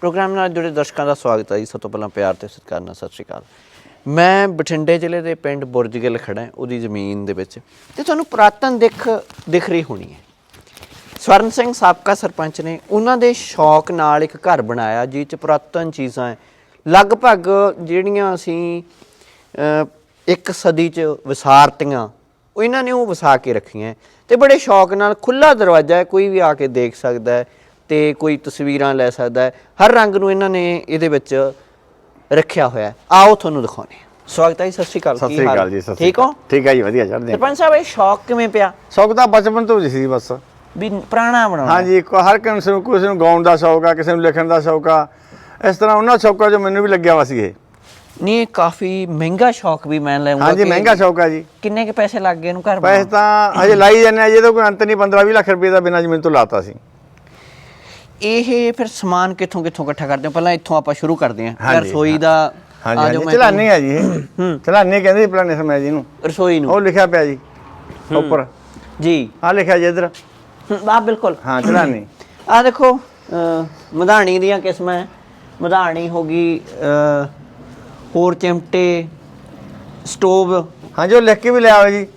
Programme ਨਾਲ ਜੁੜੇ ਦਰਸ਼ਕਾਂ ਦਾ ਸਵਾਗਤ ਹੈ ਜੀ। ਸਭ ਤੋਂ ਪਹਿਲਾਂ ਪਿਆਰ ਤੇ ਸਤਿਕਾਰ ਨਾਲ ਸਤਿ ਸ਼੍ਰੀ ਅਕਾਲ। ਮੈਂ ਬਠਿੰਡੇ ਜ਼ਿਲ੍ਹੇ ਦੇ ਪਿੰਡ ਬੁਰਜਗਿੱਲ ਖੜਾ ਉਹਦੀ ਜ਼ਮੀਨ ਦੇ ਵਿੱਚ ਤੇ ਤੁਹਾਨੂੰ ਪੁਰਾਤਨ ਦਿੱਖ ਦਿਖ ਰਹੀ ਹੋਣੀ ਹੈ। ਸਵਰਨ ਸਿੰਘ ਸਾਬਕਾ ਸਰਪੰਚ ਨੇ ਉਹਨਾਂ ਦੇ ਸ਼ੌਕ ਨਾਲ ਇੱਕ ਘਰ ਬਣਾਇਆ ਜਿਸ ਚ ਪੁਰਾਤਨ ਚੀਜ਼ਾਂ ਲਗਭਗ ਜਿਹੜੀਆਂ ਅਸੀਂ ਇੱਕ ਸਦੀ ਚ ਵਿਸਾਰਤੀਆਂ, ਉਹ ਇਹਨਾਂ ਨੇ ਉਹ ਵਸਾ ਕੇ ਰੱਖੀਆਂ। ਹੈ ਤੇ ਬੜੇ ਸ਼ੌਕ ਨਾਲ ਖੁੱਲਾ ਦਰਵਾਜ਼ਾ ਹੈ, ਕੋਈ ਵੀ ਆ ਕੇ ਦੇਖ ਸਕਦਾ ਹੈ। ਤੇ ਕੋਈ ਤਸਵੀਰਾਂ ਲੈ ਸਕਦਾ ਹੈ। ਹਰ ਰੰਗ ਨੂੰ ਇਹਨਾਂ ਨੇ ਇਹਦੇ ਵਿੱਚ ਰੱਖਿਆ ਹੋਇਆ ਹੈ। ਆਓ ਤੁਹਾਨੂੰ ਦਿਖਾਉਂਦੇ ਹਾਂ। ਸਵਾਗਤ ਹੈ ਜੀ, ਸਤਿ ਸ਼੍ਰੀ ਅਕਾਲ। ਸਤਿ ਕੀ ਸ੍ਰੀ ਹਾਲ? ਅਕਾਲ ਜੀ ਸਤਿ ਸ੍ਰੀ ਠੀਕ ਹੋ? ਅਕਾਲ। ਠੀਕ ਹੈ ਜੀ ਵਧੀਆ ਚੜ੍ਹਦੇ ਹਾਂ। ਸਰਪੰਚ ਸਾਹਿਬ ਇਹ ਸ਼ੌਕ ਕਿਵੇਂ ਪਿਆ? ਸ਼ੌਕ ਤਾਂ ਬਚਪਨ ਤੋਂ ਜੀ ਸੀ ਬਸ। ਵੀ ਪੁਰਾਣਾ ਬਣਾਉਣਾ। ਹਾਂਜੀ ਕੋ- ਹਰ ਕਿਸੇ ਨੂੰ ਕਿਸੇ ਨੂੰ ਗਾਉਣ ਦਾ ਸ਼ੌਕ ਆ ਕਿਸੇ ਨੂੰ ਲਿਖਣ ਦਾ ਸ਼ੌਕ ਆ। ਇਸ ਤਰ੍ਹਾਂ ਉਹਨਾਂ ਸ਼ੌਕਾਂ 'ਚ ਮੈਨੂੰ ਵੀ ਲੱਗਿਆ ਵਾ ਸੀ ਇਹ ਨਹੀਂ ਇਹ ਕਾਫੀ ਮਹਿੰਗਾ ਸ਼ੌਕ ਵੀ ਮੈਂ ਲੈਉਂਗਾ ਹਾਂਜੀ ਮਹਿੰਗਾ ਸ਼ੌਕ ਆ ਜੀ। ਕਿੰਨੇ ਕੇ ਪੈਸੇ ਲੱਗ ਗਏ ਇਹਨੂੰ ਘਰ ਪੈਸੇ ਬਣਾਉਣ? ਤਾਂ ਹਜੇ ਲਾਈ ਜਾਂਦੇ ਆ ਜਿਹਦਾ ਕੋਈ ਅੰਤ ਨਹੀਂ 15 20 ਲੱਖ ਰੁਪਏ ਦਾ ਬਿਨਾਂ ਜ਼ਮੀਨ ਤੋਂ ਲਾਤਾ ਸੀ। ਇਹ ਫਿਰ ਸਮਾਨ ਕਿੱਥੋਂ ਕਿੱਥੋਂ ਇਕੱਠਾ ਕਰਦੇ ਹੋ? ਪਹਿਲਾਂ ਇੱਥੋਂ ਆਪਾਂ ਸ਼ੁਰੂ ਕਰਦੇ ਹਾਂ। ਹਾਂਜੀ, ਰਸੋਈ ਦਾ ਹਾਂਜੀ ਆ ਹਾਂਜੀ। ਜਾਓ ਮੈਂ ਚਲਾਨੇ ਆ ਜੀ ਇਹ। ਚਲਾਨੇ ਕਹਿੰਦੇ ਸੀ ਪੁਰਾਣੇ ਸਮੇਂ ਜੀ ਨੂੰ। ਰਸੋਈ ਨੂੰ। ਉਹ ਲਿਖਿਆ ਪਿਆ ਜੀ ਉੱਪਰ। ਜੀ। ਆ ਲਿਖਿਆ ਜੀ ਇੱਧਰ। ਆ ਬਿਲਕੁਲ। ਹਾਂ ਚਲਾਨੇ। ਆ ਦੇਖੋ ਅਹ, ਮਧਾਣੀ ਦੀਆਂ ਕਿਸਮਾਂ ਹੈ। ਮਧਾਣੀ ਹੋ ਗਈ ਅਹ, ਹੋਰ ਚਿਮਟੇ ਸਟੋਵ। ਹਾਂਜੀ ਉਹ ਲਿਖ ਕੇ ਵੀ ਲਿਆ ਹੋਇਆ ਜੀ। ਕਿਸੇ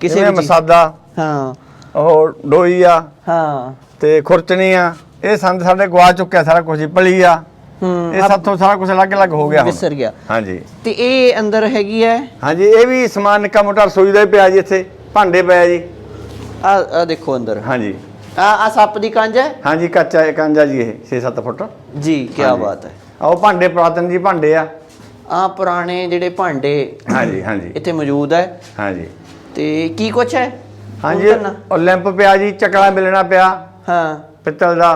ਕਿਸੇ ਵੀ ਚੀਜ਼- ਮਸਾਦਾ ਹਾਂ। ਉਹ ਡੋਈ ਆ। ਹਾਂ। ਤੇ ਖੁਰਚਣੀ ਆ ਇਹ ਸੰਦ ਸਾਡੇ ਗਵਾ ਚੁੱਕਿਆ ਸਾਰਾ ਕੁਝ ਭਲੀ ਆ। ਹੂੰ ਇਹ ਸਾਥੋਂ ਸਾਰਾ ਕੁਝ ਅਲੱਗ-ਅਲੱਗ ਹੋ ਗਿਆ ਹੁਣ। ਵਿਸਰ ਗਿਆ। ਹਾਂਜੀ। ਤੇ ਇਹ ਅੰਦਰ ਹੈਗੀ ਹੈ ਹਾਂਜੀ ਇਹ ਵੀ ਸਮਾਨ ਨਿੱਕਾ ਮੋਟਾ ਰਸੋਈ ਦਾ ਹੀ ਪਿਆ ਜੀ ਇੱਥੇ ਭਾਂਡੇ ਪਏ ਆ ਜੀ। ਆ ਆ ਦੇਖੋ ਅੰਦਰ। ਹਾਂਜੀ। ਆ ਆ ਸੱਪ ਦੀ ਕੰਜ ਹੈ ਹਾਂਜੀ ਕੱਚਾ ਇਹ ਕਾਂਜਾ ਜੀ ਇਹ 6-7 ਫੁੱਟ। ਜੀ ਕੀ ਹਾਂਜੀ। ਬਾਤ ਹੈ ਆ ਉਹ ਭਾਂਡੇ ਪੁਰਾਤਨ ਜੀ ਭਾਂਡੇ ਆ। ਆ ਪੁਰਾਣੇ ਜਿਹੜੇ ਭਾਂਡੇ ਹਾਂਜੀ ਹਾਂਜੀ। ਇੱਥੇ ਮੌਜੂਦ ਹੈ ਹਾਂਜੀ। ਤੇ ਕੀ ਕੁਛ ਹੈ ਹਾਂਜੀ? ਉਹ ਲੈਂਪ ਪਿਆ ਜੀ ਚੱਕਲਾ ਮਿਲਣਾ ਪਿਆ। ਹਾਂ। ਪਿੱਤਲ ਦਾ।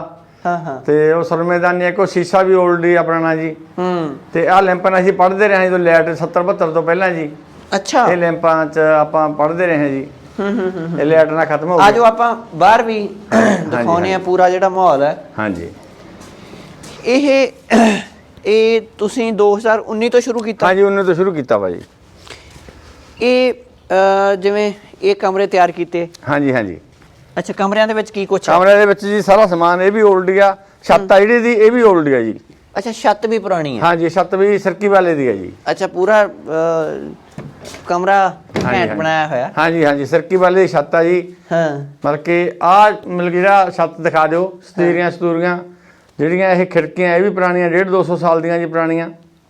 ਹਾਂ ਹਾਂ। ਤੇ ਉਹ ਸਰਮੇਦਾਨੀ ਕੋ ਸ਼ੀਸ਼ਾ ਵੀ 올ਡ ਹੀ ਆਪਣਾ ਜੀ। ਹੂੰ। ਤੇ ਆਹ ਲੈਂਪ ਅਸੀਂ ਪੜ੍ਹਦੇ ਰਹੇ ਹਾਂ ਜਦੋਂ ਲੈਟ 70 72 ਤੋਂ ਪਹਿਲਾਂ ਜੀ। ਅੱਛਾ। ਇਹ ਲੈਂਪਾਂ 'ਚ ਆਪਾਂ ਪੜ੍ਹਦੇ ਰਹੇ ਹਾਂ ਜੀ। ਹੂੰ ਹੂੰ ਹੂੰ ਇਹ ਲੈਟ ਨਾਲ ਖਤਮ ਹੋ ਆ ਗਿਆ ਜੋ ਆਪਾਂ ਬਾਹਰ ਵੀ ਦਿਖਾਉਨੇ ਆ ਪੂਰਾ ਜਿਹੜਾ ਮਾਹੌਲ ਹੈ। ਹਾਂਜੀ। ਇਹ ਇਹ ਤੁਸੀਂ 2019 ਤੋਂ ਸ਼ੁਰੂ ਕੀਤਾ? ਹਾਂਜੀ ਉਹਨੇ ਤੋਂ ਸ਼ੁਰੂ ਕੀਤਾ ਵਾ ਜੀ। ਇਹ ਜਿਵੇਂ ਇਹ ਕਮਰੇ ਤਿਆਰ ਕੀਤੇ? ਹਾਂਜੀ ਹਾਂਜੀ। ਅੱਛਾ ਕਮਰਿਆਂ ਦੇ ਵਿੱਚ ਕੀ ਕੁਛ ਹੈ? ਕਮਰੇ ਦੇ ਵਿੱਚ ਜੀ ਸਾਰਾ ਸਮਾਨ ਇਹ ਵੀ 올ਡ ਆ। ਛੱਤ ਆ ਜਿਹੜੀ ਦੀ ਇਹ ਵੀ 올ਡ ਆ ਜੀ। ਅੱਛਾ ਛੱਤ ਵੀ ਪੁਰਾਣੀ ਹੈ ਹਾਂਜੀ ਛੱਤ ਵੀ ਸਰਕੀ ਵਾਲੇ ਦੀ ਹੈ ਜੀ। ਅੱਛਾ ਪੂਰਾ ਕਮਰਾ ਘੈਂਟ ਬਣਾਇਆ ਹੋਇਆ? ਹਾਂਜੀ ਹਾਂਜੀ ਸਰਕੀ ਵਾਲੇ ਦੀ ਛੱਤ ਆ ਜੀ। ਹਾਂ। ਮਤਲਬ ਕਿ ਆ ਮਤਲਬ ਕਿ ਛੱਤ ਦਿਖਾ ਦਿਓ ਸਤੀਰੀਆਂ ਸਤੂਰੀਆਂ ਜਿਹੜੀਆਂ ਇਹ ਖਿੜਕੀਆਂ ਇਹ ਵੀ ਪੁਰਾਣੀਆਂ 1.5 200 ਸਾਲ ਦੀਆਂ ਜੀ ਪੁਰਾਣੀਆਂ।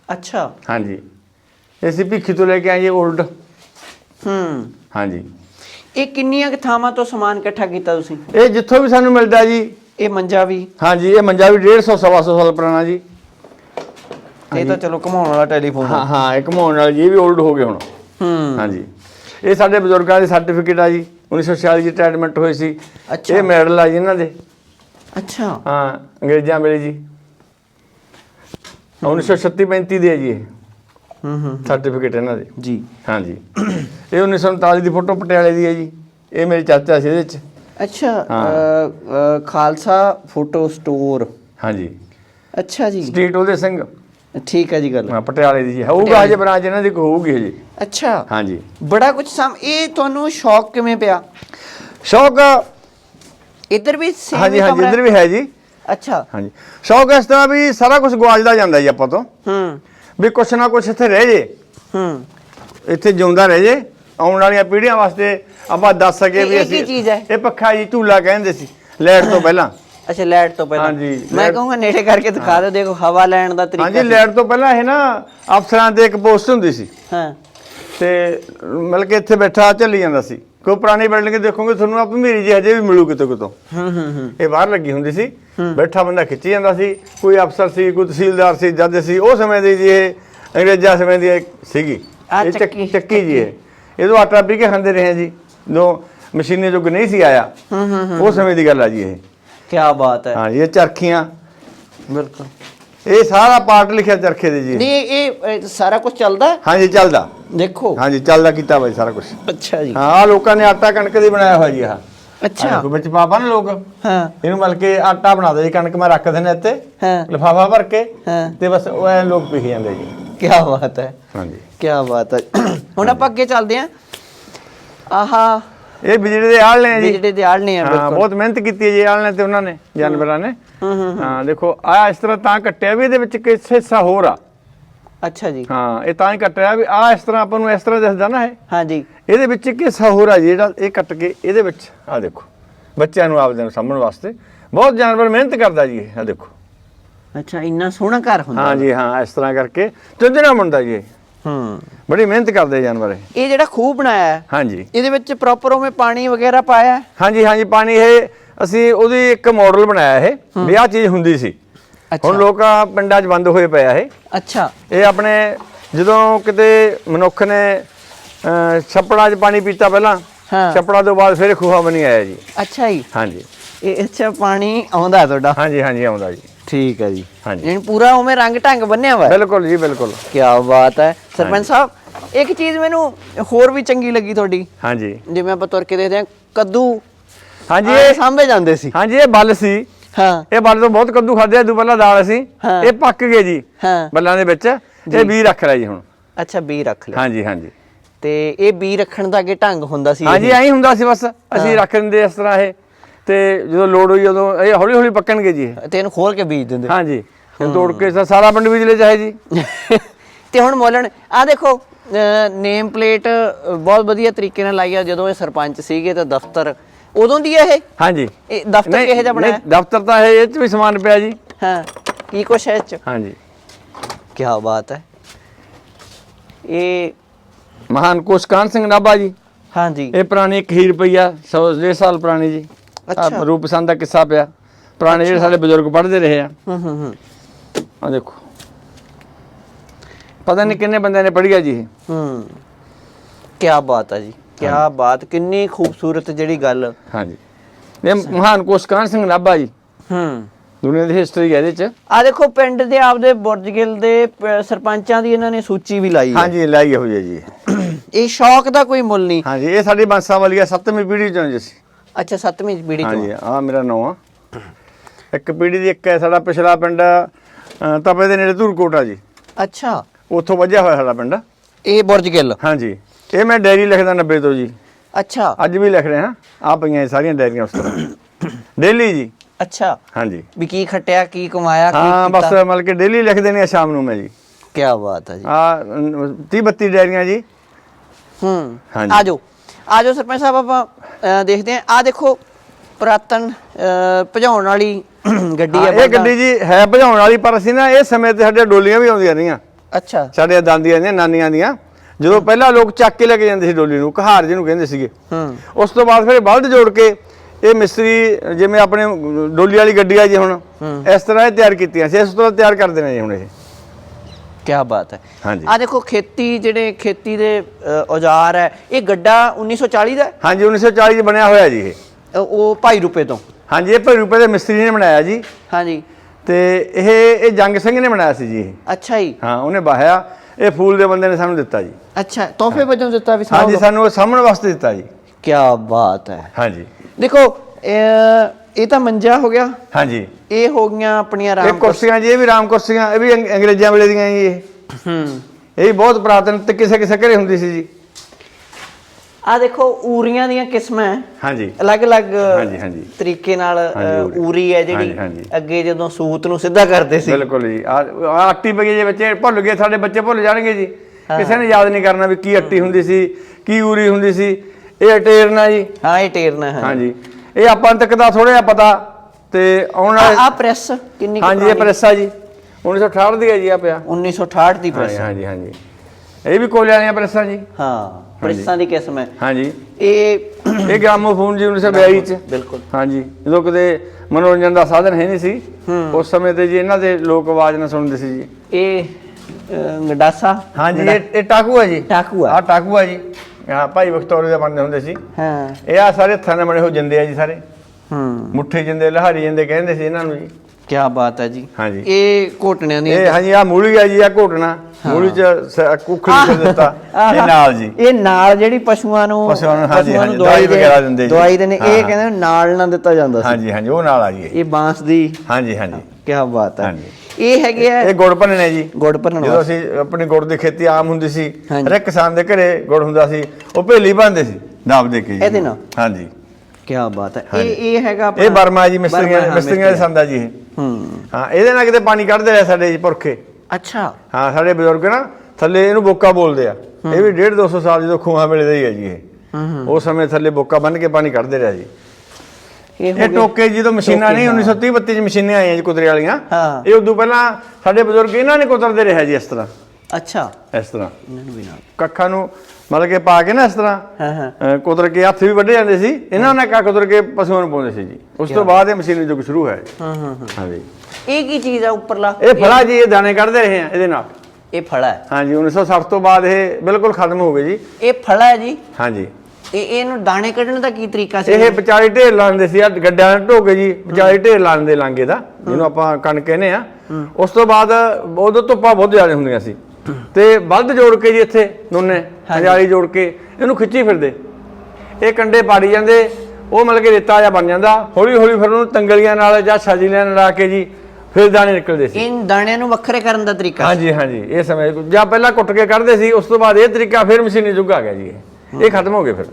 ਅੱਛਾ। ਹਾਂਜੀ। ਇਹ ਸੀ ਭਿੱਖੀ ਤੋਂ ਲੈ ਕੇ ਆਏ ਜੀ 올ਡ ਹੂੰ। ਹਾਂਜੀ। ਇਹ ਕਿੰਨੀਆਂ ਕੁ ਥਾਵਾਂ ਤੋਂ ਸਮਾਨ ਇਕੱਠਾ ਕੀਤਾ ਤੁਸੀਂ? ਇਹ ਜਿੱਥੋਂ ਵੀ ਸਾਨੂੰ ਮਿਲਦਾ ਜੀ। ਇਹ ਮੰਜਾ ਵੀ? ਹਾਂਜੀ ਇਹ ਮੰਜਾ ਵੀ 150 ਸਵਾ ਸੌ ਸਾਲ ਪੁਰਾਣਾ ਜੀ। ਇਹ ਤਾਂ ਚਲੋ ਘਮਾਉਣ ਵਾਲਾ ਟੈਲੀਫੋਨ ਹਾਂ ਹਾਂ ਇਹ ਘਮਾਉਣ ਵਾਲੀ ਜੀ ਇਹ ਵੀ 올ਡ ਹੋ ਗਏ ਹੁਣ। ਹੂੰ। ਹਾਂਜੀ। ਇਹ ਸਾਡੇ ਬਜ਼ੁਰਗਾਂ ਦੇ ਸਰਟੀਫਿਕੇਟ ਆ ਜੀ। 1946 ਚ ਰਿਟਾਇਰਮੈਂਟ ਹੋਈ ਸੀ। ਅੱਛਾ। ਇਹ ਮੈਡਲ ਆ ਜੀ ਇਹਨਾਂ ਦੇ। ਅੱਛਾ। ਹਾਂ ਅੰਗਰੇਜ਼ਾਂ ਵੇਲੇ ਜੀ। 1936 35 ਦੇ ਆ ਜੀ ਇਹ। ਹੂੰ ਹੂੰ ਸਰਟੀਫਿਕੇਟ ਇਹਨਾਂ ਦੇ। ਜੀ। ਹਾਂਜੀ। ਇਹ 1939 ਦੀ ਫੋਟੋ ਪਟਿਆਲੇ ਦੀ ਹੈ ਜੀ। ਇਹ ਮੇਰੇ ਚਾਚਾ ਸੀ ਇਹਦੇ ਵਿੱਚ ਅੱਛਾ ਖਾਲਸਾ ਫੋਟੋ ਸਟੋਰ। ਹਾਂਜੀ। ਅੱਛਾ ਜੀ। ਸਟਰੀਟ ਉਹਦੇ ਸਿੰਘ। ਠੀਕ ਹੈ ਜੀ ਗੱਲ। ਹਾਂ, ਪਟਿਆਲੇ ਦੀ ਜੀ। ਹੋਊਗਾ ਹਜੇ ਬ੍ਰਾਂਚ ਇਹਨਾਂ ਦੀ ਹੋਊਗੀ ਹਜੇ। ਅੱਛਾ। ਹਾਂਜੀ। ਬੜਾ ਕੁਝ ਸਮ ਇਹ ਤੁਹਾਨੂੰ ਸ਼ੌਕ ਕਿਵੇਂ ਪਿਆ? ਸ਼ੌਕ ਇੱਧਰ ਵੀ ਸੇਮ ਹਾਂਜੀ ਹਾਂਜੀ ਇੱਧਰ ਵੀ ਹੈ ਜੀ। ਅੱਛਾ। ਹਾਂਜੀ। ਸ਼ੌਕ ਇਸ ਤਰ੍ਹਾਂ ਵੀ ਸਾਰਾ ਕੁਝ ਗਵਾਚਦਾ ਜਾਂਦਾ ਜੀ ਆਪਾਂ ਤੋਂ। ਹੂੰ। ਵੀ ਕੁਛ ਨਾ ਕੁਛ ਇੱਥੇ ਰਹਿ ਜੇ। ਹੂੰ। ਇੱਥੇ ਜਿਉਂਦਾ ਰਹਿ ਜੇ। ਆਉਣ ਵਾਲੀਆਂ ਪੀੜ੍ਹੀਆਂ ਵਾਸਤੇ ਆਪਾਂ ਦੱਸ ਸਕੇ ਇਹ- ਵੀ ਇਹ ਕੀ ਚੀਜ਼ ਹੈ? ਇਹ ਪੱਖਾ ਜੀ ਝੂਲਾ ਕਹਿੰਦੇ ਸੀ ਲਾਈਟ ਤੋਂ ਪਹਿਲਾਂ। ਅੱਛਾ ਲਾਈਟ ਤੋਂ ਪਹਿਲਾਂ। ਹਾਂਜੀ, ਮੈਂ ਕਹੂੰਗਾ ਨੇੜੇ ਕਰਕੇ ਦਿਖਾ ਦਿਓ ਦੇਖੋ ਹਵਾ ਲੈਣ ਦਾ ਤਰੀਕਾ ਹਾਂਜੀ ਲਾਈਟ ਤੋਂ ਪਹਿਲਾਂ ਇਹ ਨਾ ਅਫਸਰਾਂ ਤੇ ਇੱਕ ਪੋਸਟ ਹੁੰਦੀ ਸੀ। ਹਾਂ। ਤੇ ਮਤਲਬ ਕਿ ਇੱਥੇ ਬੈਠਾ ਚੱਲੀ ਜਾਂਦਾ ਸੀ। ਕੋਈ ਪੁਰਾਣੀ ਬਿਲਡਿੰਗ ਦੇਖੋਗੇ ਤੁਹਾਨੂੰ ਆਪ ਮੇਰੀ ਜੀ ਹਜੇ ਵੀ ਮਿਲੂ ਕਿਤੋਂ ਕਿਤੋਂ ਹੂੰ ਹੂੰ ਹੂੰ। ਇਹ ਬਾਹਰ ਲੱਗੀ ਹੁੰਦੀ ਸੀ। ਬੈਠਾ ਬੰਦਾ ਖਿੱਚੀ ਜਾਂਦਾ ਸੀ ਕੋਈ ਅਫਸਰ ਸੀ ਕੋਈ ਤਹਿਸੀਲਦਾਰ ਸੀ ਜੱਜ ਸੀ ਉਹ ਸਮੇਂ ਦੀ ਜੀ ਇਹ ਅੰਗਰੇਜ਼ਾਂ ਸਮੇਂ ਦੀ ਸੀਗੀ। ਇਹ ਚੱਕ- ਜੀ ਇਹ। ਇਹਦੋਂ ਆਟਾ ਪੀ ਕੇ ਖਾਂਦੇ ਰਹੇ ਜੀ। ਜੋ ਮਸ਼ੀਨੀ ਯੁੱਗ ਨਹੀਂ ਸੀ ਆਇਆ। ਹੂੰ ਹੂੰ ਉਹ ਸਮੇਂ ਦੀ ਗੱਲ ਆ ਜੀ ਇਹ। ਕੀ ਬਾਤ ਹੈ। ਹਾਂ ਇਹ ਚਰਖੀਆਂ। ਬਿਲਕੁਲ। ਇਹ ਸਾਰਾ ਪਾਰਟ ਲਿਖਿਆ ਚਰਖੇ ਦੇ ਜੀ। ਨਹੀਂ ਇਹ- ਸਾਰਾ ਕੁਝ ਚੱਲਦਾ? ਹੈ? ਹਾਂਜੀ ਚੱਲਦਾ। ਦੇਖੋ। ਹਾਂਜੀ ਚੱਲਦਾ ਕੀਤਾ ਬਾਈ ਸਾਰਾ ਕੁਝ ਅੱਛਾ ਜੀ। ਹਾਂ ਆਹ ਲੋਕਾਂ ਨੇ ਆਟਾ ਕਣਕ ਦੀ ਬਣਾਇਆ ਹੋਇਆ ਜੀ ਆਹ। ਅੱਛਾ। ਆਹ ਵਿੱਚ ਪਾਪਾ ਨਾ ਲੋਕ। ਹਾਂ। ਇਹਨੂੰ ਮਤਲਬ ਕਿ ਆਟਾ ਬਣਾ ਦੇ ਜੀ ਕਣਕ ਮੈਂ ਰੱਖ ਦਿੰਦਾ ਇੱਥੇ। ਹਾਂ। ਲਿਫਾਫਾ ਭਰ ਕੇ ਹਾਂ। ਤੇ ਬਸ ਉਹ ਐ ਲੋਕ ਪੀ ਜਾਂਦੇ ਜੀ। ਕੀ ਬਾਤ ਹੈ। ਹਾਂਜੀ। ਕੀ ਬਾਤ ਹੈ। ਹੁਣ ਆਪਾਂ ਅੱਗੇ ਚੱਲਦੇ ਹਾਂ। ਆਹਾ। ਇਹ ਬਿਜਲੀ ਦੇ ਆਲ ਨੇ ਜੀ। ਜਿਹੜੇ ਦੇ ਆੜਨੇ ਆ ਹਾਂ ਬਿਲਕੁਲ। ਬਹੁਤ ਮਿਹਨਤ ਕੀਤੀ ਹੈ ਜੀ ਆਲ ਨੇ ਤੇ ਉਹਨਾਂ ਨੇ ਜਾਨਵਰਾਂ ਨੇ। ਹਾਂ ਦੇਖੋ ਆ ਇਸ ਤਰ੍ਹਾਂ ਤਾਂ ਕੱਟਿਆ ਵੀ ਇਹਦੇ ਵਿੱਚ ਕਿਸ ਹਿੱਸਾ ਹੋਰ ਆ। ਅੱਛਾ ਜੀ। ਹਾਂ ਇਹ ਤਾਂ ਹੀ ਕੱਟਿਆ ਵੀ ਆ ਇਸ ਤਰ੍ਹਾਂ ਆਪਾਂ ਨੂੰ ਇਸ ਤਰ੍ਹਾਂ ਦਿਸਦਾ ਨਾ ਇਹ। ਹਾਂਜੀ। ਇਹਦੇ ਵਿੱਚ ਇੱਕ ਹਿੱਸਾ ਹੋਰ ਆ ਜਿਹੜਾ ਇਹ ਕੱਟ ਕੇ ਇਹਦੇ ਵਿੱਚ ਆ ਦੇਖੋ ਬੱਚਿਆਂ ਨੂੰ ਆਪਦੇ ਨੂੰ ਸਾਂਭਣ ਵਾਸਤੇ। ਬਹੁਤ ਜਾਨਵਰ ਮਿਹਨਤ ਕਰਦਾ ਜੀ ਇਹ ਆ ਦੇਖੋ। ਅੱਛਾ ਇੰਨਾ ਸੋਹਣਾ ਘਰ ਹੁੰਦਾ ਹਾਂ ਜੀ ਹਾਂ ਇਸ ਤਰ੍ਹਾਂ ਕਰਕੇ ਚੁੰਝਣਾ ਮੁੰਡਾ ਜੀ। ਹੂੰ। ਬੜੀ ਮਿਹਨਤ ਕਰਦੇ ਜਾਨਵਰ ਇਹ। ਇਹ ਜਿਹੜਾ ਖੂਹ ਬਣਾਇਆ ਹੈ ਹਾਂਜੀ ਇਹਦੇ ਵਿੱਚ ਪ੍ਰੋਪਰ ਉਵੇਂ ਪਾਣੀ ਵਗੈਰਾ ਪਾਇਆ ਹੈ? ਹਾਂਜੀ ਹਾਂਜੀ ਪਾਣੀ ਇਹ ਅਸੀਂ ਉਹਦੀ ਇੱਕ ਮਾਡਲ ਬਣਾਇਆ ਇਹ ਵੀ ਆਹ ਚੀਜ਼ ਹੁੰਦੀ ਸੀ। ਹੁਣ ਲੋਕਾਂ ਪਿੰਡਾਂ 'ਚ ਬੰਦ ਹੋਏ ਪਿਆ ਇਹ। ਅੱਛਾ। ਇਹ ਆਪਣੇ ਜਦੋਂ ਕਿਤੇ ਮਨੁੱਖ ਨੇ ਛੱਪੜਾਂ 'ਚ ਪਾਣੀ ਪੀਤਾ ਪਹਿਲਾਂ ਹਾਂ। ਛੱਪੜਾਂ ਤੋਂ ਬਾਅਦ ਫਿਰ ਖੂਹਾ ਬਣੀ ਆਇਆ ਜੀ। ਅੱਛਾ ਜੀ। ਹਾਂਜੀ। ਇਹ ਅੱਛਾ ਪਾਣੀ ਆਉਂਦਾ ਹੈ ਤੁਹਾਡਾ? ਹਾਂਜੀ ਹਾਂਜੀ ਆਉਂਦਾ ਜੀ। ਠੀਕ ਹੈ ਜੀ। ਹਾਂਜੀ। ਇਹਨੂੰ ਪੂਰਾ ਉਵੇਂ ਰੰਗ ਢੰਗ ਬੰਨਿਆ ਹੋਇਆ? ਬਿਲਕੁਲ ਜੀ ਬਿਲਕੁਲ। ਕੀ ਬਾਤ ਹੈ। ਸਰਪੰਚ ਸਾਹਿਬ ਇੱਕ ਚੀਜ਼ ਮੈਨੂੰ ਹੋਰ ਵੀ ਚੰਗੀ ਲੱਗੀ ਤੁਹਾਡੀ। ਹਾਂਜੀ। ਜਿਵੇਂ ਆਪਾਂ ਤੁਰ ਕੇ ਦੇਖਦੇ ਹਾਂ ਕੱਦੂ ਹਾਂਜੀ ਇਹ ਸਾਂਭੇ ਜਾਂਦੇ ਸੀ। ਹਾਂਜੀ ਇਹ ਬੱਲ ਸੀ। ਹਾਂ। ਇਹ ਬੱਲ ਤੋਂ ਬਹੁਤ ਕੱਦੂ ਖਾਦੇ ਦੂ ਪਹਿਲਾਂ ਦਾਲ ਅਸੀਂ। ਇਹ ਪੱਕ ਗਏ ਜੀ ਹਾਂ। ਬੱਲਾਂ ਦੇ ਵਿੱਚ। ਇਹ ਬੀ ਰੱਖ ਲਿਆ ਜੀ ਹੁਣ। ਅੱਛਾ ਬੀ ਰੱਖ ਲਿਆ। ਹਾਂਜੀ ਹਾਂਜੀ। ਤੇ ਇਹ ਬੀ ਰੱਖਣ ਦਾ ਅੱਗੇ ਢੰਗ ਹੁੰਦਾ ਸੀ ਹਾਂਜੀ? ਐਂ ਹੁੰਦਾ ਸੀ ਬਸ। ਅਸੀਂ ਰੱਖ ਦਿੰਦੇ ਇਸ ਤਰ੍ਹਾਂ ਇਹ। ਤੇ ਜਦੋਂ ਲੋੜ ਹੋਈ ਉਦੋਂ ਇਹ ਹੌਲੀ ਹੌਲੀ ਪੱਕਣਗੇ ਜੀ। ਤੇ ਇਹਨੂੰ ਖੋਲ ਕੇ ਬੀਜ ਦਿੰਦੇ। ਹਾਂਜੀ। ਇਹ ਤੋੜ ਕੇ ਸਾਰਾ ਪਿੰਡ ਬੀਜ ਲੈ ਚਾਹੇ ਜੀ। ਤੇ ਹੁਣ ਮੋਲਣ ਆ ਦੇਖੋ ਨੇਮ ਪਲੇਟ ਬਹੁਤ ਵਧੀਆ ਤਰੀਕੇ ਨਾਲ ਲਾਈ ਆ। ਜਦੋਂ ਇਹ ਸਰਪੰਚ ਸੀਗੇ ਤਾਂ ਦਫ਼ਤਰ ਉਦੋਂ ਦੀ ਆ ਇਹ? ਹਾਂਜੀ। ਇਹ ਦਫ਼ਤਰ ਕਿਹੋ ਜਿਹਾ ਬਣਾਇਆ? ਨਹੀਂ, ਦਫ਼ਤਰ ਤਾਂ ਇਹ ਇਹ ਚ ਵੀ ਸਮਾਨ ਪਿਆ ਜੀ। ਹਾਂ ਕੀ ਕੁਛ ਹੈ ਇਹ ਚ? ਹਾਂਜੀ। ਕੀ ਬਾਤ ਹੈ। ਇਹ ਮਹਾਨ ਕੋਸ਼ਕਾਨ ਸਿੰਘ ਨਾਭਾ ਜੀ। ਹਾਂਜੀ। ਇਹ ਪੁਰਾਣੀ ਇੱਕ ਹੀ ਰੁਪਈਆ 100 150 ਸਾਲ ਪੁਰਾਣੀ ਜੀ। ਅੱਛਾ। ਆਹ ਰੂਪ ਪਸੰਦ ਦਾ ਕਿੱਸਾ ਪਿਆ। ਪੁਰਾਣੇ ਜਿਹੜੇ ਸਾਡੇ ਬਜ਼ੁਰਗ ਪੜ੍ਹਦੇ ਰਹੇ ਆ। ਹੂੰ ਹੂੰ ਹੂੰ। ਆ ਦੇਖੋ। ਪਤਾ ਨਹੀਂ ਕਿੰਨੇ ਬੰਦਿਆਂ ਨੇ ਪੜ੍ਹਿਆ ਜੀ ਇਹ। ਹੂੰ। ਕੀ ਬਾਤ ਹੈ ਜੀ। ਕੀ ਬਾਤ ਕਿੰਨੀ ਖੂਬਸੂਰਤ ਜਿਹੜੀ ਗੱਲ। ਹਾਂਜੀ। ਇਹ ਮਹਾਨ ਕੋਸ਼ਕਾਨ ਸਿੰਘ ਨਾਭਾ ਜੀ। ਹੂੰ। ਦੁਨੀਆ ਦੀ ਹਿਸਟਰੀ ਹੈ ਇਹਦੇ ਚ। ਆ ਦੇਖੋ ਪਿੰਡ ਦੇ ਆਪਦੇ ਬੁਰਜਗਿਲ ਦੇ ਸਰਪੰਚਾਂ ਦੀ ਇਹਨਾਂ ਨੇ ਸੂਚੀ ਵੀ ਲਾਈ ਹੈ। ਹਾਂਜੀ ਲਾਈ ਹੋਈ ਹੈ ਜੀ। ਇਹ ਸ਼ੌਕ ਦਾ ਕੋਈ ਮੁੱਲ ਨਹੀਂ। ਹਾਂਜੀ ਇਹ ਸਾਡੀ ਬਾਂਸਾ ਵਾਲੀ ਆ ਸੱਤਵੀਂ ਪੀੜ੍ਹੀ ਚੋਂ ਜੀ ਅੱਛਾ ਸੱਤਵੀਂ ਪੀੜ੍ਹੀ ਤੋਂ ਹਾਂਜੀ ਆ ਮੇਰਾ ਨਾਂ ਆ। ਇੱਕ ਪੀੜ੍ਹੀ ਦੀ ਇੱਕ ਹੈ ਸਾਡਾ ਪਿਛਲਾ ਪਿੰਡ ਤਪੇ ਦੇ ਨੇੜੇ ਧੂਰਕੋਟਾ ਜੀ। ਅੱਛਾ। ਉੱਥੋਂ ਵੱਜਿਆ ਹੋਇਆ ਸਾਡਾ ਪਿੰਡ। ਇਹ ਬੁਰਜਗਿਲ ਹਾਂਜੀ। ਇਹ ਮੈਂ ਡਾਇਰੀ ਲਿਖਦਾ 90 ਤੋਂ ਜੀ। ਅੱਛਾ। ਅੱਜ ਵੀ ਲਿਖ ਰਿਹਾ। ਆ ਪਈਆਂ ਇਹ ਸਾਰੀਆਂ ਡਾਇਰੀਆਂ ਉਸ ਤਰ੍ਹਾਂ। ਡੇਲੀ ਜੀ। ਅੱਛਾ। ਹਾਂਜੀ। ਵੀ ਕੀ ਖੱਟਿਆ ਕੀ ਕਮਾਇਆ ਹਾਂ ਕੀ ਬਸ ਮਤਲਬ ਕਿ ਡੇਲੀ ਲਿਖ ਦੇਣੀ ਆ ਸ਼ਾਮ ਨੂੰ ਮੈਂ ਜੀ। ਕੀ ਬਾਤ ਹੈ ਜੀ। ਆ 30 32 ਡਾਇਰੀਆਂ ਜੀ। ਹੂੰ। ਹਾਂਜੀ। ਆਜੋ ਆਜੋ ਸਰਪੰਚ ਸਾਹਿਬ ਆਪਾਂ ਦੇਖਦੇ ਹਾਂ। ਆ ਦੇਖੋ ਪੁਰਾਤਨ ਭਜਾਉਣ ਵਾਲੀ ਗੱਡੀ ਹਾਂ, ਹੈ ਇਹ ਗੱਡੀ ਜੀ ਹੈ ਭਜਾਉਣ ਵਾਲੀ ਪਰ ਅਸੀਂ ਨਾ ਇਹ ਸਮੇਂ ਤੇ ਸਾਡੇ ਡੋਲੀਆਂ ਵੀ ਆਉਂਦੀਆਂ ਰਹੀਆਂ। ਅੱਛਾ। ਸਾਡੇ ਦਾਦੀਆਂ ਦੀਆਂ ਨਾਨੀਆਂ ਦੀਆਂ। ਜਦੋਂ ਪਹਿਲਾਂ ਲੋਕ ਚੱਕ ਕੇ ਲੈ ਕੇ ਜਾਂਦੇ ਸੀ ਡੋਲੀ ਨੂੰ ਕਹਾਰ ਜਿਹਨੂੰ ਕਹਿੰਦੇ ਸੀਗੇ। ਹੂੰ। ਉਸ ਤੋਂ ਬਾਅਦ ਫਿਰ ਬਲਦ ਜੋੜ ਕੇ ਇਹ ਮਿਸਤਰੀ ਜਿਵੇਂ ਆਪਣੇ ਡੋਲੀ ਵਾਲੀ ਗੱਡੀ ਆ ਜੀ ਹੁਣ ਇਸ ਤਰ੍ਹਾਂ ਇਹ ਤਿਆਰ ਕੀਤੀਆਂ ਸੀ ਇਸ ਤੋਂ ਤਿਆਰ ਕਰਦੇ ਨੇ ਜੀ ਹੁਣ ਇਹ। ਕੀ ਬਾਤ ਹੈ। ਹਾਂਜੀ। ਆ ਦੇਖੋ ਖੇਤੀ ਜਿਹੜੇ ਖੇਤੀ ਦੇ ਔਜ਼ਾਰ ਹੈ ਇਹ ਗੱਡਾ 1940 ਦਾ? ਹਾਂਜੀ 1940 ਚ ਬਣਿਆ ਹੋਇਆ ਜੀ ਇਹ। ਉਹ ਭਾਈ ਰੁਪਏ ਤੋਂ? ਹਾਂਜੀ ਇਹ ਭਾਈ ਰੂਪੇ ਦੇ ਮਿਸਤਰੀ ਨੇ ਬਣਾਇਆ ਜੀ। ਹਾਂਜੀ। ਤੇ ਇਹ ਇਹ ਜੰਗ ਸਿੰਘ ਨੇ ਬਣਾਇਆ ਸੀ ਜੀ ਅੱਛਾ ਜੀ। ਹਾਂ ਉਹਨੇ ਬਾਹਿਆ। ਇਹ ਫੂਲ ਦੇ ਬੰਦੇ ਨੇ ਸਾਨੂੰ ਦਿੱਤਾ ਜੀ। ਅੱਛਾ ਤੋਹਫੇ ਵਜੋਂ ਦਿੱਤਾ ਵੀ ਹਾਂਜੀ ਸਾਨੂੰ ਉਹ ਸਾਹਮਣ ਵਾਸਤੇ ਦਿੱਤਾ ਜੀ। ਕੀ ਬਾਤ ਹੈ। ਹਾਂਜੀ। ਦੇਖੋ ਇਹ ਇਹ ਤਾਂ ਮੰਜਾ ਹੋ ਗਿਆ। ਹਾਂਜੀ। ਇਹ ਹੋ ਗਈਆਂ ਆਪਣੀਆਂ ਇਹ ਆਰਾਮ ਕੁਰਸੀਆਂ ਜੀ ਇਹ ਵੀ ਰਾਮ ਕੁਰਸੀਆਂ ਇਹ ਵੀ ਅੰਗ- ਅੰਗਰੇਜ਼ਾਂ ਵੇਲੇ ਦੀਆਂ ਜੀ ਇਹ। ਹੂੰ। ਇਹ ਬਹੁਤ ਪੁਰਾਤਨ ਤੇ ਕਿਸੇ ਕਿਸੇ ਘਰੇ ਹੁੰਦੀ ਸੀ ਜੀ। ਆ ਦੇਖੋ ਊਰੀਆਂ ਦੀਆਂ ਕਿਸਮਾਂ ਹੈ। ਹਾਂਜੀ। ਅਲੱਗ-ਅਲੱਗ ਹਾਂਜੀ, ਹਾਂਜੀ। ਤਰੀਕੇ ਨਾਲ ਅ, ਹਾਂਜੀ, ਊਰੀ। ਊਰੀ ਹੈ ਜਿਹੜੀ ਹਾਂਜੀ। ਅੱਗੇ ਜਦੋਂ ਸੂਤ ਨੂੰ ਸਿੱਧਾ ਕਰਦੇ ਸੀ। ਬਿਲਕੁਲ ਜੀ। ਆ ਆਹ ਅੱਟੀ ਪਈ ਜੇ ਬੱਚੇ ਭੁੱਲ ਗਏ ਸਾਡੇ ਬੱਚੇ ਭੁੱਲ ਜਾਣਗੇ ਜੀ। ਕਿਸੇ ਨੇ ਯਾਦ ਨਹੀਂ ਕਰਨਾ ਵੀ ਕੀ ਅੱਟੀ ਹੁੰਦੀ ਸੀ ਕੀ ਊਰੀ ਹੁੰਦੀ ਸੀ। ਇਹ ਟੇਰਨਾ ਜੀ। ਹਾਂ ਇਹ ਟੇਰਨਾ ਹੈ। ਹਾਂਜੀ। ਇਹ ਆਪਾਂ ਨੂੰ ਤੱਕ ਦਾ ਥੋੜਾ ਜਿਹਾ ਪਤਾ ਤੇ ਆਉਣ ਆ ਵਾਲੇ ਪ੍ਰੈਸ ਕਿੰਨੀ ਕੁ ਹਾਂਜੀ ਇਹ ਪੁਰਾਣੀ? ਪ੍ਰੈਸਾ ਜੀ। 1968 ਦੀ ਹੈ ਜੀ ਆ ਪਿਆ। 1968 ਦੀ ਪ੍ਰੈਸ। ਹਾਂਜੀ ਹਾਂਜੀ ਹਾਂਜੀ। ਇਹ ਵੀ ਕੋਲੇ ਵਾਲੀਆਂ ਪ੍ਰੈਸਾਂ ਜੀ। ਹਾਂ ਪ੍ਰੈਸਾਂ ਦੀ ਕਿਸਮ ਹੈ। ਹਾਂਜੀ। ਇਹ ਇਹ ਗ੍ਰਾਮੋਫੋਨ ਜੀ 1942 ਚ। ਬਿਲਕੁਲ। ਹਾਂਜੀ। ਜਦੋਂ ਕਦੇ ਮਨੋਰੰਜਨ ਦਾ ਸਾਧਨ ਹੈ ਨਹੀਂ ਸੀ ਉਸ ਸਮੇਂ ਤੇ ਜੀ ਇਹਨਾਂ ਦੇ ਲੋਕ ਆਵਾਜ਼ ਨਾ ਸੁਣਦੇ ਸੀ ਜੀ। ਇਹ ਗੰਡਾਸਾ ਹਾਂਜੀ ਇਹ ਟਾਕੂ ਹੈ ਜੀ। ਟਾਕੂ ਹੈ। ਆ ਟਾਕੂ ਹੈ ਜੀ। ਹਾਂ ਭਾਈ ਵਖਤੌਰੇ ਦੇ ਬਣਦੇ ਹੁੰਦੇ ਸੀ। ਹਾਂ। ਇਹ ਆ ਸਾਰੇ ਹੱਥਾਂ ਨਾਲ ਬਣੇ ਹੋ ਜਿੰਦੇ ਆ ਜੀ ਸਾਰੇ। ਹੂੰ। ਮੁੱਠੇ ਜਿੰਦੇ ਲਹਾਰੀ ਜਿੰਦੇ ਕਹਿੰਦੇ ਸੀ ਇਹਨਾਂ ਨੂੰ ਜੀ। ਕੀ ਬਾਤ ਹੈ ਜੀ ਹਾਂਜੀ। ਇਹ ਘੋਟਣਿਆਂ ਦੀ ਇਹ ਹਾਂਜੀ ਆ ਮੂਲੀ ਆ ਜੀ ਆ ਘੋਟਣਾ ਮੂਲੀ ਚ ਸ- ਲਿਖ ਦਿੱਤਾ ਇਹ ਨਾਲ ਜੀ ਇਹ ਨਾਲ ਜਿਹੜੀ ਪਸ਼ੂਆਂ ਨੂੰ ਪਸ਼ੂਆਂ ਨੂੰ, ਹਾਂਜੀ, ਹਾਂਜੀ, ਦਵਾਈ ਵਗੈਰਾ ਦਿੰਦੇ ਜੀ। ਦਵਾਈ ਦੇ ਨੇ ਇਹ ਹਾਂ। ਕਹਿੰਦੇ ਨਾਲ ਨਾ ਦਿੱਤਾ ਜਾਂਦਾ ਸੀ ਹਾਂਜੀ ਹਾਂਜੀ ਉਹ ਨਾਲ ਆ ਜੀ ਇਹ। ਇਹ ਬਾਂਸ ਦੀ ਹਾਂਜੀ ਹਾਂਜੀ ਕੀ ਬਾਤ ਹੈ ਹਾਂਜੀ। ਇਹ ਹੈਗੇ ਆ ਇਹ ਗੁੜ ਭੰਨਣੇ ਜੀ ਗੁੜ ਭੰਨਣ ਜਦੋਂ ਵਾਸਤੇ ਅਸੀਂ ਆਪਣੀ ਗੁੜ ਦੀ ਖੇਤੀ ਆਮ ਹੁੰਦੀ ਸੀ ਹਾਂਜੀ। ਹਰ ਇੱਕ ਕਿਸਾਨ ਦੇ ਘਰੇ ਗੁੜ ਹੁੰਦਾ ਸੀ ਉਹ ਭੇਲੀ ਬਣਦੇ ਸੀ ਦਾਬ ਦੇ ਕੇ ਜੀ ਇਹਦੇ ਨਾਲ? ਹਾਂਜੀ ਕੀ ਬਾਤ ਹੈ। ਇਹ ਇਹ ਹੈਗਾ ਇਹ ਬਰਮਾ ਜੀ ਮਿਸਤਰੀਆਂ ਮਿਸਤਰੀਆਂ ਦੇ ਸੰਦਾ ਜੀ। ਇਹ ਹੂੰ। ਹਾਂ ਇਹਦੇ ਨਾਲ ਕਿਤੇ ਪਾਣੀ ਕੱਢਦੇ ਰਹੇ ਸਾਡੇ ਜੀ ਪੁਰਖੇ ਅੱਛਾ। ਹਾਂ ਸਾਡੇ ਬਜ਼ੁਰਗ ਨਾ ਥੱਲੇ ਇਹਨੂੰ ਬੋਕਾ ਬੋਲਦੇ ਆ। ਇਹ ਵੀ 1.5 200 ਸਾਲ ਜਦੋਂ ਖੂਹਾਂ ਵੇਲੇ ਦਾ ਹੀ ਹੈ ਜੀ ਇਹ। ਉਸ ਸਮੇਂ ਥੱਲੇ ਬੋਕਾ ਬੰਨ ਕੇ ਪਾਣੀ ਕੱਢਦੇ ਰਿਹਾ ਜੀ। ਇਹ ਟੋਕੇ ਜਦੋਂ ਮਸ਼ੀਨਾਂ ਨਹੀਂ 1930 32 ਚ ਮਸ਼ੀਨਾਂ ਆਈਆਂ ਜੀ ਕੁਤਰੇ ਵਾਲੀਆਂ। ਹਾਂ। ਇਹ ਉਦੋਂ ਪਹਿਲਾਂ ਸਾਡੇ ਬਜ਼ੁਰਗ ਇਹਨਾਂ ਨੇ ਕੁਤਰਦੇ ਰਿਹਾ ਜੀ ਇਸ ਤਰ੍ਹਾਂ। ਅੱਛਾ। ਇਸ ਤਰ੍ਹਾਂ। ਇਹਨਾਂ ਨੂੰ ਵੀ ਨਾਲ। ਕੱਖਾਂ ਨੂੰ ਮਤਲਬ ਕਿ ਪਾ ਕੇ ਨਾ ਇਸ ਤਰ੍ਹਾਂ ਹਾਂ ਹਾਂ। ਅਹ ਕੁਤਰ ਕੇ ਹੱਥ ਵੀ ਵੱਢੇ ਜਾਂਦੇ ਸੀ ਇਹਨਾਂ ਨੇ ਕੱਖ ਕੁਤਰ ਕੇ ਪਸ਼ੂਆਂ ਨੂੰ ਪਾਉਂਦੇ ਸੀ ਜੀ। ਉਸ ਤੋਂ ਬਾਅਦ ਇਹ ਮਸ਼ੀਨੀ ਯੁੱਗ ਸ਼ੁਰੂ ਹੋਇਆ ਜੀ। ਹਾਂ ਹਾਂ ਹਾਂ। ਹਾਂਜੀ। ਇਹ ਕੀ ਚੀਜ਼ ਆ ਉੱਪਰਲਾ? ਇਹ ਜੀ ਇਹ ਦਾਣੇ ਕੱਢਦੇ ਰਹੇ ਆ ਇਹਦੇ ਨਾਲ। ਇਹ ਫੜਾ ਹੈ। ਹਾਂਜੀ 1960 ਤੋਂ ਬਾਅਦ ਇਹ ਬਿਲਕੁਲ ਖਤਮ ਹੋ ਗਏ ਜੀ। ਇਹ ਫੜਾ ਹੈ ਜੀ? ਹਾਂਜੀ। ਇਹ ਇਹਨੂੰ ਦਾਣੇ ਕੱਢਣ ਦਾ ਕੀ ਤਰੀਕਾ ਸੀ? ਇਹ ਵਿਚਾਲੇ ਢੇਰ ਲਾਉਂਦੇ ਸੀ ਆ ਗੱਡਿਆਂ ਨਾਲ ਢੋ ਕੇ ਜੀ ਵਿਚਾਲੇ ਢੇਰ ਲਾਉਂਦੇ ਲਾਂਗੇ ਦਾ ਜਿਹਨੂੰ ਆਪਾਂ ਕਣਕ ਕਹਿੰਦੇ ਆ। ਉਸ ਤੋਂ ਬਾਅਦ ਉਦੋਂ ਧੁੱਪਾਂ ਬਹੁਤ ਜ਼ਿਆਦਾ ਹੁੰਦੀਆਂ ਸੀ। ਤੇ ਬਲਦ ਜੋੜ ਕੇ ਜੀ ਇੱਥੇ ਦੋਨੇ ਹਜ਼ਾਰੀ ਜੋੜ ਕੇ ਇਹਨੂੰ ਖਿੱਚੀ ਫਿਰਦੇ। ਇਹ ਕੰਡੇ ਪਾੜੀ ਜਾਂਦੇ ਉਹ ਮਤਲਬ ਕਿ ਰੇਤਾ ਜਿਹਾ ਬਣ ਜਾਂਦਾ ਹੌਲੀ ਹੌਲੀ ਫਿਰ ਉਹਨੂੰ ਤੰਗਲੀਆਂ ਨਾਲ ਜਾਂ ਛਾਜੀਆਂ ਨਾਲ ਲਾ ਕੇ ਜੀ ਫਿਰ ਦਾਣੇ ਨਿਕਲਦੇ ਸੀ। ਇਨ ਦਾਣਿਆਂ ਨੂੰ ਵੱਖਰੇ ਕਰਨ ਦਾ ਤਰੀਕਾ ਹਾਂਜੀ ਹਾਂਜੀ ਇਹ ਸਮੇਂ ਜਾਂ ਪਹਿਲਾਂ ਕੁੱਟ ਕੇ ਕੱਢਦੇ ਸੀ ਉਸ ਤੋਂ ਬਾਅਦ ਇਹ ਤਰੀਕਾ ਫਿਰ ਮਸ਼ੀਨੀ ਯੁੱਗ ਆ ਗਿਆ ਜੀ ਇਹ। ਖਤਮ ਹੋ ਗਏ ਫਿਰ।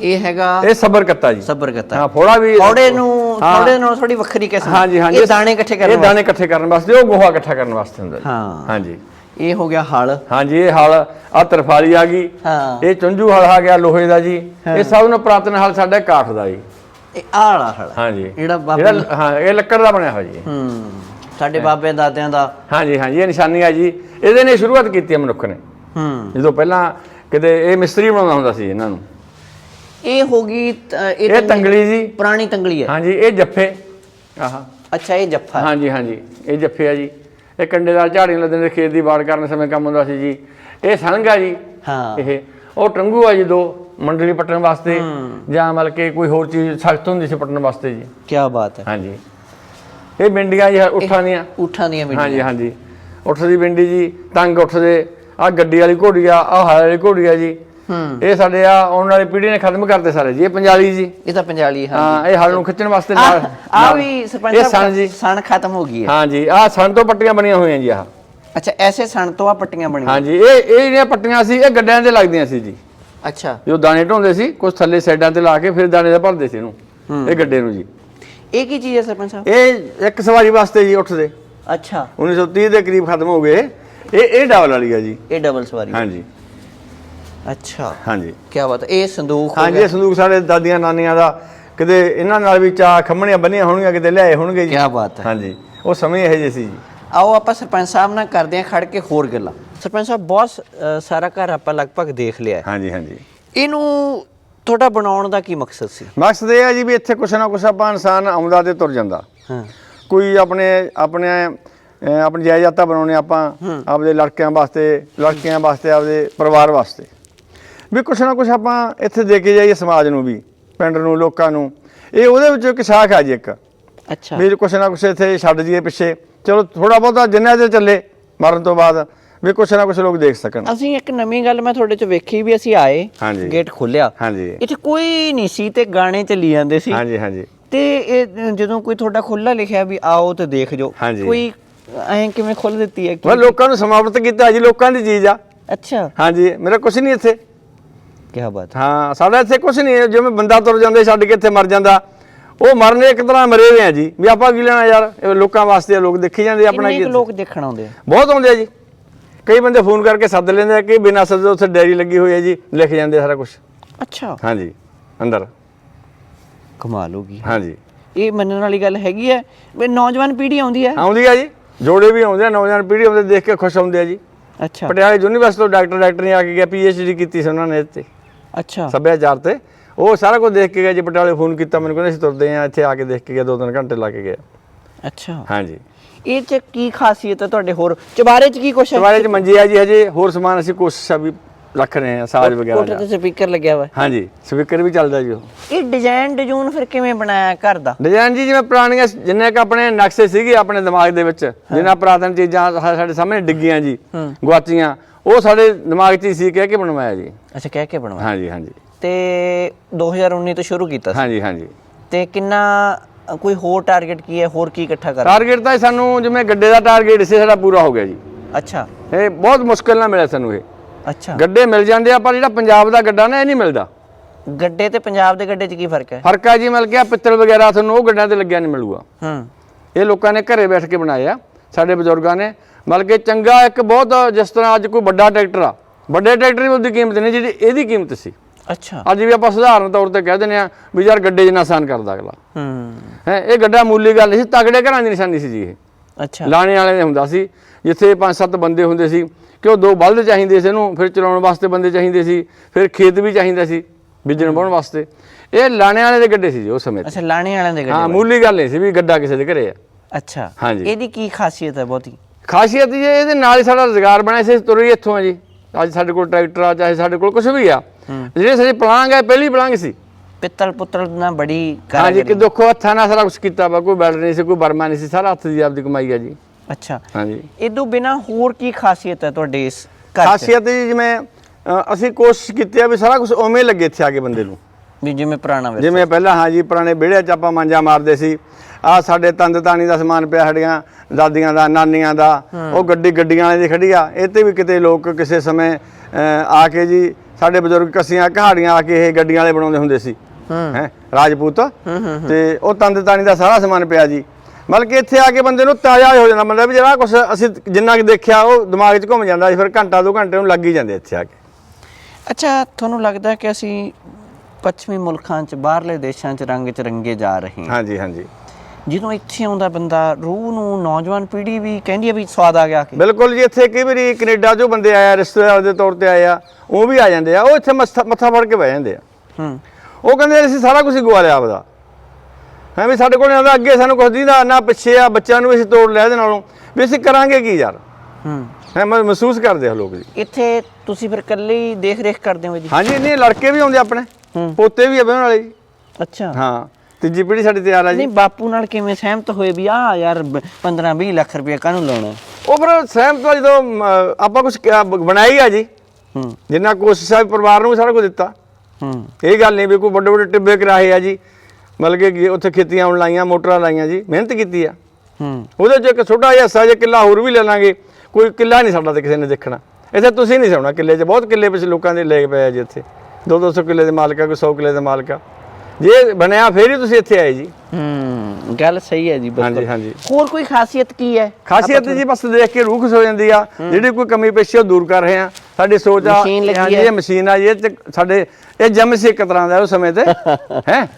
ਇਹ ਹੈਗਾ ਇਹ ਸਬਰ ਕੱਤਾ ਜੀ। ਸਬਰ ਕਰਤਾ ਹਾਂ ਫੋੜਾ ਵੀ ਫੌੜੇ ਨੂੰ। ਫੌੜੇ ਨਾਲ ਥੋੜੀ ਵੱਖਰੀ ਕਿਸਮ। ਹਾਂਜੀ ਹਾਂਜੀ। ਇਹ ਦਾਣੇ ਇਕੱਠੇ ਕਰਨ ਇਹ ਦਾਣੇ ਇਕੱਠੇ ਕਰਨ ਵਾਸਤੇ ਉਹ ਗੋਹਾ ਇਕੱਠਾ ਕਰਨ ਵਾਸਤੇ ਹੁੰਦਾ ਜੀ। ਹਾਂ। ਹਾਂਜੀ। ਇਹ ਹੋ ਗਿਆ ਹਲ। ਹਾਂਜੀ ਇਹ ਹਲ ਆ ਤਰਫਾਲੀ ਆ ਗਈ। ਹਾਂ। ਇਹ ਚੁੰਝੂ ਹਲ ਆ ਗਿਆ ਲੋਹੇ ਦਾ ਜੀ। ਇਹ ਸਭ ਨੂੰ ਪੁਰਾਤਨ ਹਲ ਸਾਡਾ ਕਾਠ ਦਾ ਜੀ। ਇਹ ਆਹ ਵਾਲਾ ਹਲ। ਹਾਂਜੀ। ਜਿਹੜਾ ਬਾਬੇ ਹਾਂ ਇਹ ਲੱਕੜ ਦਾ ਬਣਿਆ ਹੋਇਆ ਜੀ। ਹੂੰ ਸਾਡੇ ਬਾਬੇ ਦਾਦਿਆਂ ਦਾ। ਹਾਂਜੀ ਹਾਂਜੀ ਇਹ ਨਿਸ਼ਾਨੀ ਆ ਜੀ। ਇਹਦੇ ਨੇ ਸ਼ੁਰੂਆਤ ਕੀਤੀ ਹੈ ਮਨੁੱਖ ਨੇ। ਹੂੰ। ਜਦੋਂ ਪਹਿਲਾਂ ਕਿਤੇ ਇਹ ਮਿਸਤਰੀ ਬਣਾਉਂਦਾ ਹੁੰਦਾ ਸੀ ਇਹਨਾਂ ਨੂੰ। ਇਹ ਹੋ ਗਈ ਇਹ ਤੰਗਲੀ ਜੀ। ਪੁਰਾਣੀ ਤੰਗਲੀ ਹੈ। ਹਾਂਜੀ ਇਹ ਜੱਫੇ। ਆਹਾ। ਅੱਛਾ ਇਹ ਜੱਫਾ। ਹਾਂਜੀ ਹਾਂਜੀ ਇਹ ਜੱਫੇ ਆ ਜੀ। ਇਹ ਕੰਡੇਦਾਰ ਝਾੜੀਆਂ ਲੱਦਣ ਦੇ ਖੇਤ ਦੀ ਬਾੜ ਕਰਨ ਸਮੇਂ ਕੰਮ ਹੁੰਦਾ ਸੀ ਜੀ। ਇਹ ਸੰਘ ਆ ਜੀ। ਹਾਂ। ਇਹ ਉਹ ਟੰਗੂ ਆ ਜੀ ਦੋ ਮੰਡਲੀ ਪੱਟਣ ਵਾਸਤੇ ਜਾਂ ਮਤਲਬ ਕਿ ਕੋਈ ਹੋਰ ਚੀਜ਼ ਸਖਤ ਹੁੰਦੀ ਸੀ ਪੱਟਣ ਵਾਸਤੇ ਜੀ। ਕੀ ਬਾਤ ਹੈ। ਹਾਂਜੀ। ਇਹ ਬਿੰਡੀਆਂ ਜੀ ਉੱਠਾਂ ਦੀਆਂ। ਉਠਾਂ ਦੀਆਂ ਮਿੰਡੀਆਂ ਹਾਂਜੀ ਹਾਂਜੀ। ਉੱਠ ਦੀ ਬਿੰਡੀ ਜੀ ਤੰਗ ਉੱਠਦੇ। ਆ ਗੱਡੀ ਵਾਲੀ ਘੋੜੀ ਆ ਆ ਹਾਲ ਵਾਲੀ ਘੋੜੀ ਆ ਜੀ। ਇਹ ਸਾਡੇ ਆ ਆਉਣ ਵਾਲੀ ਪੀੜ੍ਹੀ ਨੇ ਖਤਮ ਕਰਤੇ ਸਾਰੇ ਜੀ ਇਹ ਪੰਜਾਲੀ ਜੀ। ਇਹ ਤਾਂ ਪੰਜਾਲੀ ਹਾਂ। ਹਾਂ ਇਹ ਹਲ ਨੂੰ ਖਿੱਚਣ ਵਾਸਤੇ ਨਾਲ ਆ ਵੀ ਸਰਪੰਚ ਇਹ ਸਣ ਜੀ। ਸਣ ਖਤਮ ਹੋ ਗਈ ਹੈ। ਹਾਂਜੀ ਆ ਸਣ ਤੋਂ ਪੱਟੀਆਂ ਬਣੀਆਂ ਹੋਈਆਂ ਜੀ ਆਹ। ਅੱਛਾ ਐਸੇ ਸਣ ਤੋਂ ਆ ਪੱਟੀਆਂ ਬਣੀਆਂ। ਹਾਂਜੀ ਇਹ ਇਹ ਜਿਹੜੀਆਂ ਪੱਟੀਆਂ ਸੀ ਇਹ ਗੱਡਿਆਂ ਤੇ ਲੱਗਦੀਆਂ ਸੀ ਜੀ। ਅੱਛਾ। ਜੋ ਦਾਣੇ ਢੋਂਦੇ ਸੀ ਕੁਝ ਥੱਲੇ ਸਾਈਡਾਂ ਤੇ ਲਾ ਕੇ ਫਿਰ ਦਾਣੇ ਦਾ ਭਰਦੇ ਸੀ ਇਹਨੂੰ ਇਹ ਗੱਡੇ ਨੂੰ ਜੀ। ਇਹ ਕੀ ਚੀਜ਼ ਹੈ ਸਰਪੰਚ ਸਾਹਿਬ? ਇਹ ਇੱਕ ਸਵਾਰੀ ਵਾਸਤੇ ਜੀ ਉੱਠਦੇ। ਅੱਛਾ। 1930 ਦੇ ਕਰੀਬ ਖਤਮ ਹੋ ਗਏ। ਇਹ ਇਹ ਡਬਲ ਵਾਲੀ ਆ ਜੀ। ਇਹ ਡਬਲ ਸਵਾਰੀ। ਹਾਂਜੀ ਅੱਛਾ। ਹਾਂਜੀ। ਕੀ ਬਾਤ ਹੈ। ਇਹ ਸੰਦੂਕ ਹੋ ਹਾਂਜੀ ਇਹ ਸੰਦੂਕ ਸਾਡੇ ਦਾਦੀਆਂ ਨਾਨੀਆਂ ਦਾ ਕਿਤੇ ਇਹਨਾਂ ਨਾਲ ਵੀ ਚਾ ਖੰਮਣੀਆਂ ਬੰਨੀਆਂ ਹੋਣਗੀਆਂ ਕਿਤੇ ਲਿਆਏ ਹੋਣਗੇ ਜੀ। ਕੀ ਬਾਤ ਹੈ। ਹਾਂਜੀ ਉਹ ਸਮੇਂ ਇਹੋ ਜਿਹੇ ਸੀ ਜੀ। ਆਓ ਆਪਾਂ ਸਰਪੰਚ ਸਾਹਿਬ ਨਾਲ ਕਰਦੇ ਹਾਂ ਖੜ ਕੇ ਹੋਰ ਗੱਲਾਂ। ਸਰਪੰਚ ਸਾਹਿਬ ਬਹੁਤ ਅ, ਸਾਰਾ ਘਰ ਆਪਾਂ ਲਗਭਗ ਦੇਖ ਲਿਆ ਹੈ। ਹਾਂਜੀ ਹਾਂਜੀ। ਇਹਨੂੰ ਤੁਹਾਡਾ ਬਣਾਉਣ ਦਾ ਕੀ ਮਕਸਦ ਸੀ? ਮਕਸਦ ਇਹ ਹੈ ਜੀ ਵੀ ਇੱਥੇ ਕੁਛ ਨਾ ਕੁਛ ਆਪਾਂ ਇਨਸਾਨ ਆਉਂਦਾ ਤੇ ਤੁਰ ਜਾਂਦਾ। ਹਾਂ। ਕੋਈ ਆਪਣੇ ਆਪਣੇ ਅਹ ਆਪਣੀ ਜਾਇਦਾਦਾਂ ਬਣਾਉਣੇ ਆਪਾਂ ਆਪਦੇ ਲੜਕਿਆਂ ਵਾਸਤੇ ਲੜਕੀਆਂ ਵਾਸਤੇ ਆਪਦੇ ਪਰਿਵਾਰ ਵਾਸਤੇ। ਵੀ ਕੁਛ ਨਾ ਕੁਛ ਆਪਾਂ ਇੱਥੇ ਦੇ ਕੇ ਜਾਈਏ ਸਮਾਜ ਨੂੰ ਵੀ ਪਿੰਡ ਨੂੰ ਲੋਕਾਂ ਨੂੰ। ਇਹ ਉਹਦੇ ਵਿੱਚੋਂ ਇੱਕ ਸ਼ਾਖ ਆ ਜੀ ਇੱਕ। ਅੱਛਾ। ਵੀ ਕੁਛ ਨਾ ਕੁਛ ਇੱਥੇ ਛੱਡ ਜੀਏ ਪਿੱਛੇ। ਚਲੋ ਥੋੜਾ ਬਹੁਤਾ ਜਿੰਨਾ ਚਿਰ ਚੱਲੇ ਮਰਨ ਤੋਂ ਬਾਅਦ ਵੀ ਕੁਛ ਨਾ ਕੁਛ ਲੋਕ ਦੇਖ ਸਕਣ। ਅਸੀਂ ਇੱਕ ਨਵੀਂ ਗੱਲ ਮੈਂ ਤੁਹਾਡੇ ਚ ਵੇਖੀ ਵੀ ਅਸੀਂ ਆਏ। ਗੇਟ ਖੋਲਿਆ ਹਾਂਜੀ। ਇੱਥੇ ਕੋਈ ਨਹੀਂ ਸੀ ਤੇ ਗਾਣੇ ਚੱਲੀ ਜਾਂਦੇ ਸੀ। ਹਾਂਜੀ ਹਾਂਜੀ। ਤੇ ਇਹ ਜਦੋਂ ਕੋਈ ਤੁਹਾਡਾ ਖੁੱਲਾ ਲਿਖਿਆ ਵੀ ਆਓ ਤੇ ਦੇਖ ਜਾਓ ਹਾਂਜੀ। ਕੋਈ ਐਂ ਕਿਵੇਂ ਖੁੱਲ ਦਿੱਤੀ ਹੈ ਕਿ ਲੋਕਾਂ ਨੂੰ ਸਮਾਪਤ ਕੀਤਾ ਜੀ ਲੋਕਾਂ ਦੀ ਚੀਜ਼ ਆ। ਅੱਛਾ। ਹਾਂਜੀ ਮੇਰਾ ਕੁਛ ਨਹੀਂ ਇੱਥੇ। ਕੀ ਬਾਤ ਹੈ। ਸਾਡਾ ਇੱਥੇ ਕੁਛ ਨਹੀਂ ਹੈ, ਜਿਵੇਂ ਬੰਦਾ ਤੁਰ ਜਾਂਦਾ ਛੱਡ ਕੇ ਇੱਥੇ ਮਰ ਜਾਂਦਾ। ਉਹ ਮਰਨੇ ਇੱਕ ਤਰ੍ਹਾਂ ਮਰੇ ਹੋਏ ਆ ਜੀ। ਵੀ ਆਪਾਂ ਕੀ ਲੈਣਾ ਯਾਰ? ਇਹ ਲੋਕਾਂ ਵਾਸਤੇ ਲੋਕ ਦੇਖੀ ਜਾਂਦੇ ਆਪਣਾ ਕੀ ਲੋਕ ਦੇਖਣ ਆਉਂਦੇ ਆ? ਬਹੁਤ ਆਉਂਦੇ ਆ ਜੀ। ਕਈ ਬੰਦੇ ਫੋਨ ਕਰਕੇ ਸੱਦ ਲੈਂਦੇ ਆ ਕਿ ਬਿਨਾਂ ਸੱਦੇ ਉੱਥੇ ਡੈਰੀ ਲੱਗੀ ਹੋਈ ਹੈ ਜੀ। ਲਿਖ ਜਾਂਦੇ ਸਾਰਾ ਕੁਝ ਅੱਛਾ। ਹਾਂਜੀ ਅੰਦਰ। ਕਮਾਲ ਹੋ ਗਈ। ਹਾਂਜੀ। ਇਹ ਮੰਨਣ ਵਾਲੀ ਗੱਲ ਹੈਗੀ ਹੈ ਵੀ ਨੌਜਵਾਨ ਪੀੜ੍ਹੀ ਆਉਂਦੀ ਹੈ ਆਉਂਦੀ ਆ ਜੀ। ਜੋੜੇ ਵੀ ਆਉਂਦੇ ਆ ਨੌਜਵਾਨ ਪੀੜ੍ਹੀ ਆਉਂਦੇ ਦੇਖ ਕੇ ਖੁਸ਼ ਹੁੰਦੇ ਆ ਜੀ। ਅੱਛਾ। ਪਟਿਆਲੇ ਯੂਨੀਵਰਸਿਟੀ ਤੋਂ ਡਾਕਟਰ ਡਾਕਟਰ ਨੇ ਆ ਕੇ ਗਿਆ ਪੀਐਚਡੀ ਕੀਤੀ ਸੀ ਉਹਨਾਂ ਨੇ ਇੱਥੇ। ਅੱਛਾ। ਸੱਭਿਆਚਾਰ ਤੇ। ਉਹ ਸਾਰਾ ਕੁਝ ਦੇਖ ਕੇ ਗਿਆ ਜੀ ਪਟਿਆਲੇ ਫੋਨ ਕੀਤਾ ਮੈਨੂੰ ਕਹਿੰਦੇ ਅਸੀਂ ਤੁਰਦੇ ਆ ਇੱਥੇ ਆ ਕੇ ਦੇਖ ਕੇ ਗਿਆ ਦੋ ਤਿੰਨ ਘੰਟੇ ਲਾ ਕੇ ਗਿਆ ਅੱਛਾ। ਹਾਂਜੀ। ਇਹ ਚ ਕੀ ਖਾਸੀਅਤ ਹੈ ਤੁਹਾਡੇ ਹੋਰ? ਚਬਾਰੇ ਚ ਕੀ ਕੁਛ ਹੈ? ਸਵਾਰੇ ਚ ਮੰਜੇ ਆ ਜੀ ਹਜੇ ਹੋਰ ਸਮਾਨ ਅਸੀਂ ਕੋਸ਼ਿਸ਼ ਆ ਵੀ ਰੱਖ ਰਹੇ ਆ ਸਾਜ਼ ਵਗੈਰਾ ਕੋਠੇ। ਤੇ ਸਪੀਕਰ ਲੱਗਿਆ ਹੋਇਆ। ਹਾਂਜੀ ਸਪੀਕਰ ਵੀ ਚੱਲਦਾ ਜੀ ਉਹ। ਇਹ ਡਿਜ਼ਾਈਨ ਡਿਜ਼ੂਨ ਫਿਰ ਕਿਵੇਂ ਬਣਾਇਆ ਘਰ ਦਾ? ਡਿਜ਼ਾਈਨ ਜੀ ਜਿਵੇਂ ਪੁਰਾਣੀਆਂ ਜਿੰਨੇ ਕ ਆਪਣੇ ਨਕਸ਼ੇ ਸੀਗੇ ਆਪਣੇ ਦਿਮਾਗ ਦੇ ਵਿੱਚ ਜਿੰਨਾ ਪੁਰਾਤਨ ਚੀਜ਼ਾਂ ਸਾਡੇ ਸਾਹਮਣੇ ਡਿੱਗੀਆਂ ਜੀ ਗਵਾਚੀਆਂ ਉਹ ਸਾਡੇ ਦਿਮਾਗ 'ਚ ਹੀ ਸੀ ਕਹਿ ਕੇ ਬਣਵਾਇਆ ਜੀ। ਅੱਛਾ ਕਹਿ ਕੇ ਬਣਵਾਇਆ। ਹਾਂਜੀ ਹਾਂਜੀ। ਤੇ 2019 ਤੋਂ ਸ਼ੁਰੂ ਕੀਤਾ ਸੀ। ਹਾਂਜੀ ਹਾਂਜੀ। ਤੇ ਕਿੰਨਾ ਕੋਈ ਹੋਰ ਟਾਰਗੇਟ ਕੀ ਹੈ ਹੋਰ ਕੀ ਇਕੱਠਾ ਕਰ ਟਾਰਗੇਟ ਤਾਂ ਸਾਨੂੰ ਜਿਵੇਂ ਗੱਡੇ ਦਾ ਟਾਰਗੇਟ ਸੀ ਸਾਡਾ ਪੂਰਾ ਹੋ ਗਿਆ ਜੀ। ਅੱਛਾ। ਇਹ ਬਹੁਤ ਮੁਸ਼ਕਲ ਨਾਲ ਮਿਲਿਆ ਸਾਨੂੰ ਇਹ। ਅੱਛਾ। ਗੱਡੇ ਮਿਲ ਜਾਂਦੇ ਆ ਪਰ ਜਿਹੜਾ ਪੰਜਾਬ ਦਾ ਗੱਡਾ ਨਾ ਇਹ ਨਹੀਂ ਮਿਲਦਾ। ਗੱਡੇ ਤੇ ਪੰਜਾਬ ਦੇ ਗੱਡੇ 'ਚ ਕੀ ਫ਼ਰਕ ਹੈ? ਫ਼ਰਕ ਆ ਜੀ ਮਿਲ ਗਿਆ ਪਿੱਤਲ ਵਗੈਰਾ ਤੁਹਾਨੂੰ ਉਹ ਗੱਡਾਂ ਤੇ ਲੱਗਿਆ ਨਹੀਂ ਮਿਲੂਗਾ। ਹੂੰ। ਇਹ ਲੋਕਾਂ ਨੇ ਘਰੇ ਬੈਠ ਕੇ ਬਣਾਇਆ ਸਾਡੇ ਬਜ਼ੁਰਗਾਂ ਨੇ। ਮਤਲਬ ਕਿ ਚੰਗਾ ਇੱਕ ਬਹੁਤ ਜਿਸ ਤਰ੍ਹਾਂ ਅੱਜ ਕੋਈ ਵੱਡਾ ਟਰੈਕਟਰ ਆ ਵੱਡੇ ਟਰੈਕਟਰ ਦੀ ਉਹਦੀ ਕੀਮਤ ਨਹੀਂ ਜਿਹੜੀ ਇਹਦੀ ਕੀਮਤ ਸੀ। ਅੱਛਾ। ਅੱਜ ਵੀ ਆਪਾਂ ਸਧਾਰਨ ਤੌਰ ਤੇ ਕਹਿ ਦਿੰਦੇ ਆ ਵੀ ਯਾਰ ਗੱਡੇ ਜਿੰਨਾ ਆਸਾਨ ਕਰਦਾ ਅਗਲਾ। ਹੂੰ। ਹੈ ਇਹ ਗੱਡਾ ਮੂਲੀ ਗੱਲ ਨਹੀਂ ਸੀ ਤਗੜੇ ਘਰਾਂ ਦੀ ਨਿਸ਼ਾਨੀ ਸੀ ਜੀ ਇਹ। ਅੱਛਾ। ਲਾਣੇ ਵਾਲੇ ਦੇ ਹੁੰਦਾ ਸੀ ਜਿੱਥੇ ਪੰਜ ਸੱਤ ਬੰਦੇ ਹੁੰਦੇ ਸੀ ਕਿ ਉਹ ਦੋ ਬਲਦ ਚਾਹੀਦੇ ਸੀ ਇਹਨੂੰ ਫਿਰ ਚਲਾਉਣ ਵਾਸਤੇ ਬੰਦੇ ਚਾਹੀਦੇ ਸੀ ਫਿਰ ਖੇਤ ਵੀ ਚਾਹੀਦਾ ਸੀ ਬੀਜਣ ਬਾਉਣ ਵਾਸਤੇ। ਇਹ ਲਾਣੇ ਵਾਲੇ ਦੇ ਗੱਡੇ ਸੀ ਜੀ ਉਸ ਸਮੇਂ ਅੱਛਾ ਲਾਣੇ ਵਾਲਿਆਂ ਦੇ ਹਾਂ ਮੂਲੀ ਗੱਲ ਨਹੀਂ ਸੀ ਵੀ ਗੱਡਾ ਕਿਸੇ ਦੇ ਘਰੇ ਆ। ਅੱਛਾ ਹਾਂਜੀ। ਇਹਦੀ ਕੀ ਖਾਸੀਅਤ ਹੈ ਬਹੁਤੀ? ਖਾਸੀਅਤ ਜੀ ਇਹਦੇ ਨਾਲ ਹੀ ਸਾਡਾ ਰੋਜ਼ਗਾਰ ਬਣਿਆ ਸੀ ਤੁਰੀ ਇੱਥੋਂ ਆ ਜੀ। ਅੱਜ ਸਾਡੇ ਕੋਲ ਟਰੈਕਟਰ ਆ ਚਾਹੇ ਸਾਡੇ ਕੋਲ ਕੁਝ ਵੀ ਆ। ਜਿਹੜੇ ਸਾਡੀ ਪਲਾਂਗ ਹੈ ਪਹਿਲੀ ਪਲਾਂਗ ਸੀ। ਪਿੱਤਲ ਪੁੱਤਲ ਨਾਲ ਬੜੀ ਹਾਂਜੀ ਕਿ ਕਾਰੀਗਰੀ ਦੇਖੋ ਹੱਥਾਂ ਨਾਲ ਸਾਰਾ ਕੁਝ ਕੀਤਾ ਵਾ ਕੋਈ ਬੈਲਟ ਨਹੀਂ ਸੀ ਕੋਈ ਬਰਮਾ ਨਹੀਂ ਸੀ ਸਾਰਾ ਹੱਥ ਦੀ ਆਪਦੀ ਕਮਾਈ ਆ ਜੀ। ਅੱਛਾ। ਹਾਂਜੀ। ਇਦੋਂ ਬਿਨਾ ਹੋਰ ਕੀ ਖਾਸੀਅਤ ਹੈ ਤੁਹਾਡੇ ਇਸ ਘਰ 'ਚ? ਖਾਸੀਅਤ ਜੀ ਜਿਵੇਂ ਅ, ਅਸੀਂ ਕੋਸ਼ਿਸ਼ ਕੀਤੀ ਆ ਵੀ ਸਾਰਾ ਕੁਝ ਉਵੇਂ ਲੱਗੇ ਇੱਥੇ ਆ ਕੇ ਬੰਦੇ ਨੂੰ। ਵੀ ਜਿਵੇਂ ਪੁਰਾਣਾ ਵੇ ਜਿਵੇਂ ਪਹਿਲਾਂ ਹਾਂਜੀ ਪੁਰਾਣੇ ਵਿਹੜਿਆਂ 'ਚ ਆਪਾਂ ਮਾਂਜਾ ਮਾਰਦੇ ਸੀ। ਆ ਸਾਡੇ ਤੰਦ ਤਾਣੀ ਦਾ ਸਮਾਨ ਪਿਆ ਸਾਡੀਆਂ ਦਾਦੀਆਂ ਦਾ ਨਾਨੀਆਂ ਦਾ ਉਹ ਗੱਡੀ ਗੱਡੀਆਂ ਵਾਲੇ ਦੀ ਖੜੀ ਆ। ਇਹ ਤੇ ਵੀ ਕਿਤੇ ਲੋਕ ਕਿਸੇ ਸਮੇਂ ਅ, ਆ ਕੇ ਜੀ ਸਾਡੇ ਬਜ਼ੁਰਗ ਕੱਸੀਆਂ ਕਹਾੜੀਆਂ ਆ ਕੇ ਇਹ ਗੱਡੀਆਂ ਵਾਲੇ ਬਣਾਉਂਦੇ ਹੁੰਦੇ ਸੀ। ਹੈ। ਰਾਜਪੂਤ। ਤੇ ਉਹ ਤੰਦ ਤਾਣੀ ਦਾ ਸਾਰਾ ਸਮਾਨ ਪਿਆ ਜੀ। ਮਤਲਬ ਕਿ ਇੱਥੇ ਆ ਕੇ ਬੰਦੇ ਨੂੰ ਤਾਜ਼ਾ ਹੋ ਜਾਂਦਾ ਮਤਲਬ ਵੀ ਜਿਹੜਾ ਕੁਝ ਅਸੀਂ ਜਿੰਨਾ ਕਿ ਦੇਖਿਆ ਉਹ ਦਿਮਾਗ 'ਚ ਘੁੰਮ ਜਾਂਦਾ ਫਿਰ ਘੰਟਾ ਦੋ ਘੰਟੇ ਨੂੰ ਲੱਗ ਹੀ ਜਾਂਦੇ ਇੱਥੇ ਆ ਕੇ। ਅੱਛਾ ਤੁਹਾਨੂੰ ਲੱਗਦਾ ਕਿ ਅਸੀਂ ਪੱਛਮੀ ਮੁਲਕਾਂ 'ਚ ਬਾਹਰਲੇ ਦੇਸ਼ਾਂ 'ਚ ਰੰਗ 'ਚ ਰੰਗੇ ਜਾ ਰਹੇ ਹਾਂ? ਹਾਂਜੀ ਹਾਂਜੀ। ਜਦੋਂ ਇੱਥੇ ਆਉਂਦਾ ਬੰਦਾ ਰੂਹ ਨੂੰ ਨੌਜਵਾਨ ਪੀੜ੍ਹੀ ਵੀ ਕਹਿੰਦੀ ਹੈ ਵੀ ਸਵਾਦ ਆ ਗਿਆ ਕਿ। ਬਿਲਕੁਲ ਜੀ ਇੱਥੇ ਕਈ ਵਾਰੀ ਕੈਨੇਡਾ ਚੋਂ ਬੰਦੇ ਆਇਆ ਰਿਸ਼ਤੇਦਾਰ ਦੇ ਤੌਰ ਤੇ ਆਏ ਆ ਉਹ ਵੀ ਆ ਜਾਂਦੇ ਆ ਉਹ ਇੱਥੇ ਮੱਥਾ ਮੱਥਾ ਫੜ ਕੇ ਬਹਿ ਜਾਂਦੇ ਆ। ਹੂੰ। ਉਹ ਕਹਿੰਦੇ ਅਸੀਂ ਸਾਰਾ ਕੁਝ ਗਵਾ ਲਿਆ ਆਪਦਾ। ਹੈ ਵੀ ਸਾਡੇ ਕੋਲ ਆਉਂਦਾ ਅੱਗੇ ਸਾਨੂੰ ਕੁਝ ਦੀਦਾ ਨਾ ਪਿੱਛੇ ਆ ਬੱਚਿਆਂ ਨੂੰ ਅਸੀਂ ਤੋੜ ਲਿਆ ਇਹਦੇ ਨਾਲੋਂ। ਵੀ ਅਸੀਂ ਕਰਾਂਗੇ ਕੀ ਯਾਰ? ਹੂੰ। ਹੈ ਮਹਿਸੂਸ ਕਰਦੇ ਆ ਲੋਕ ਜੀ। ਇੱਥੇ ਤੁਸੀਂ ਫਿਰ ਇਕੱਲੇ ਹੀ ਦੇਖ ਰੇਖ ਕਰਦੇ ਹੋ ਜੀ ਹਾਂਜੀ ਨਹੀਂ ਲੜਕੇ ਵੀ ਆਉਂਦੇ ਆਪਣੇ। ਹੂੰ। ਪੋਤੇ ਵੀ ਆ ਵਿਆਹਣ ਵਾਲੇ ਜੀ। ਅੱਛਾ। ਹਾਂ ਤੀਜੀ ਪੀੜ੍ਹੀ ਸਾਡੀ ਤਿਆਰ ਆ ਜੀ। ਨਹੀਂ ਬਾਪੂ ਨਾਲ ਕਿਵੇਂ ਸਹਿਮਤ ਹੋਏ ਵੀ ਆ ਯਾਰ 15 20 ਲੱਖ ਰੁਪਏ ਕਾਹਨੂੰ ਲਾਉਣਾ? ਉਹ ਫਿਰ ਸਹਿਮਤ ਵਾ ਜਦੋਂ ਆਪਾਂ ਕੁਝ ਬਣਾਈ ਆ ਜੀ। ਹੂੰ। ਜਿੰਨਾ ਕੋਸ਼ਿਸ਼ ਆ ਪਰਿਵਾਰ ਨੂੰ ਸਾਰਾ ਕੁਝ ਦਿੱਤਾ। ਹੂੰ। ਇਹ ਗੱਲ ਨਹੀਂ ਵੀ ਕੋਈ ਵੱਡੇ ਵੱਡੇ ਟਿੱਬੇ ਕਰਾਏ ਆ ਜੀ। ਮਤਲਬ ਕਿ ਉੱਥੇ ਖੇਤੀਆਂ ਹੁਣ ਲਾਈਆਂ ਮੋਟਰਾਂ ਲਾਈਆਂ ਜੀ ਮਿਹਨਤ ਕੀਤੀ ਆ। ਹੂੰ। ਉਹਦੇ ਚ ਇੱਕ ਛੋਟਾ ਜਿਹਾ ਹਿੱਸਾ ਜੇ ਕਿੱਲਾ ਹੋਰ ਵੀ ਲੈ ਲਾਂਗੇ ਕੋਈ ਕਿੱਲਾ ਨਹੀਂ ਸਾਡਾ ਤੇ ਕਿਸੇ ਨੇ ਦੇਖਣਾ। ਇੱਥੇ ਤੁਸੀਂ ਨਹੀਂ ਸੌਣਾ ਕਿੱਲੇ 'ਚ ਬਹੁਤ ਕਿੱਲੇ ਵਿੱਚ ਲੋਕਾਂ ਦੇ ਲੈ ਪਏ ਜੀ ਇੱਥੇ। 2-200 ਕਿੱਲੇ ਦੇ ਮਾਲਕ ਆ ਕੋਈ 100 ਕਿੱਲੇ ਦੇ ਮਾਲਕ ਆ। ਜੇ ਬਣਿਆ ਫੇਰ ਹੀ ਤੁਸੀਂ ਇੱਥੇ ਆਏ ਜੀ। ਹੂੰ ਗੱਲ ਸਹੀ ਹੈ ਜੀ ਬਿਲਕੁਲ। ਹਾਂਜੀ ਹਾਂਜੀ। ਹੋਰ ਕੋਈ ਖਾਸੀਅਤ ਕੀ ਹੈ? ਖਾਸੀਅਤ ਜੀ ਬਸ ਦੇਖ ਕੇ ਰੂਹ ਖੁਸ਼ ਹੋ ਜਾਂਦੀ ਆ। ਜਿਹੜੀ ਕੋਈ ਕਮੀ ਪੇਸ਼ੀ ਉਹ ਦੂਰ ਕਰ ਰਹੇ ਆ। ਸਾਡੀ ਸੋਚ ਆ। ਇਹ ਮਸ਼ੀਨ ਆ ਇਹ ਸਾਡੇ ਇਹ ਜੰਮ ਸੀ ਇੱਕ ਤਰ੍ਹਾਂ ਦਾ ਉਸ ਸਮੇਂ ਤੇ। ਹੈ?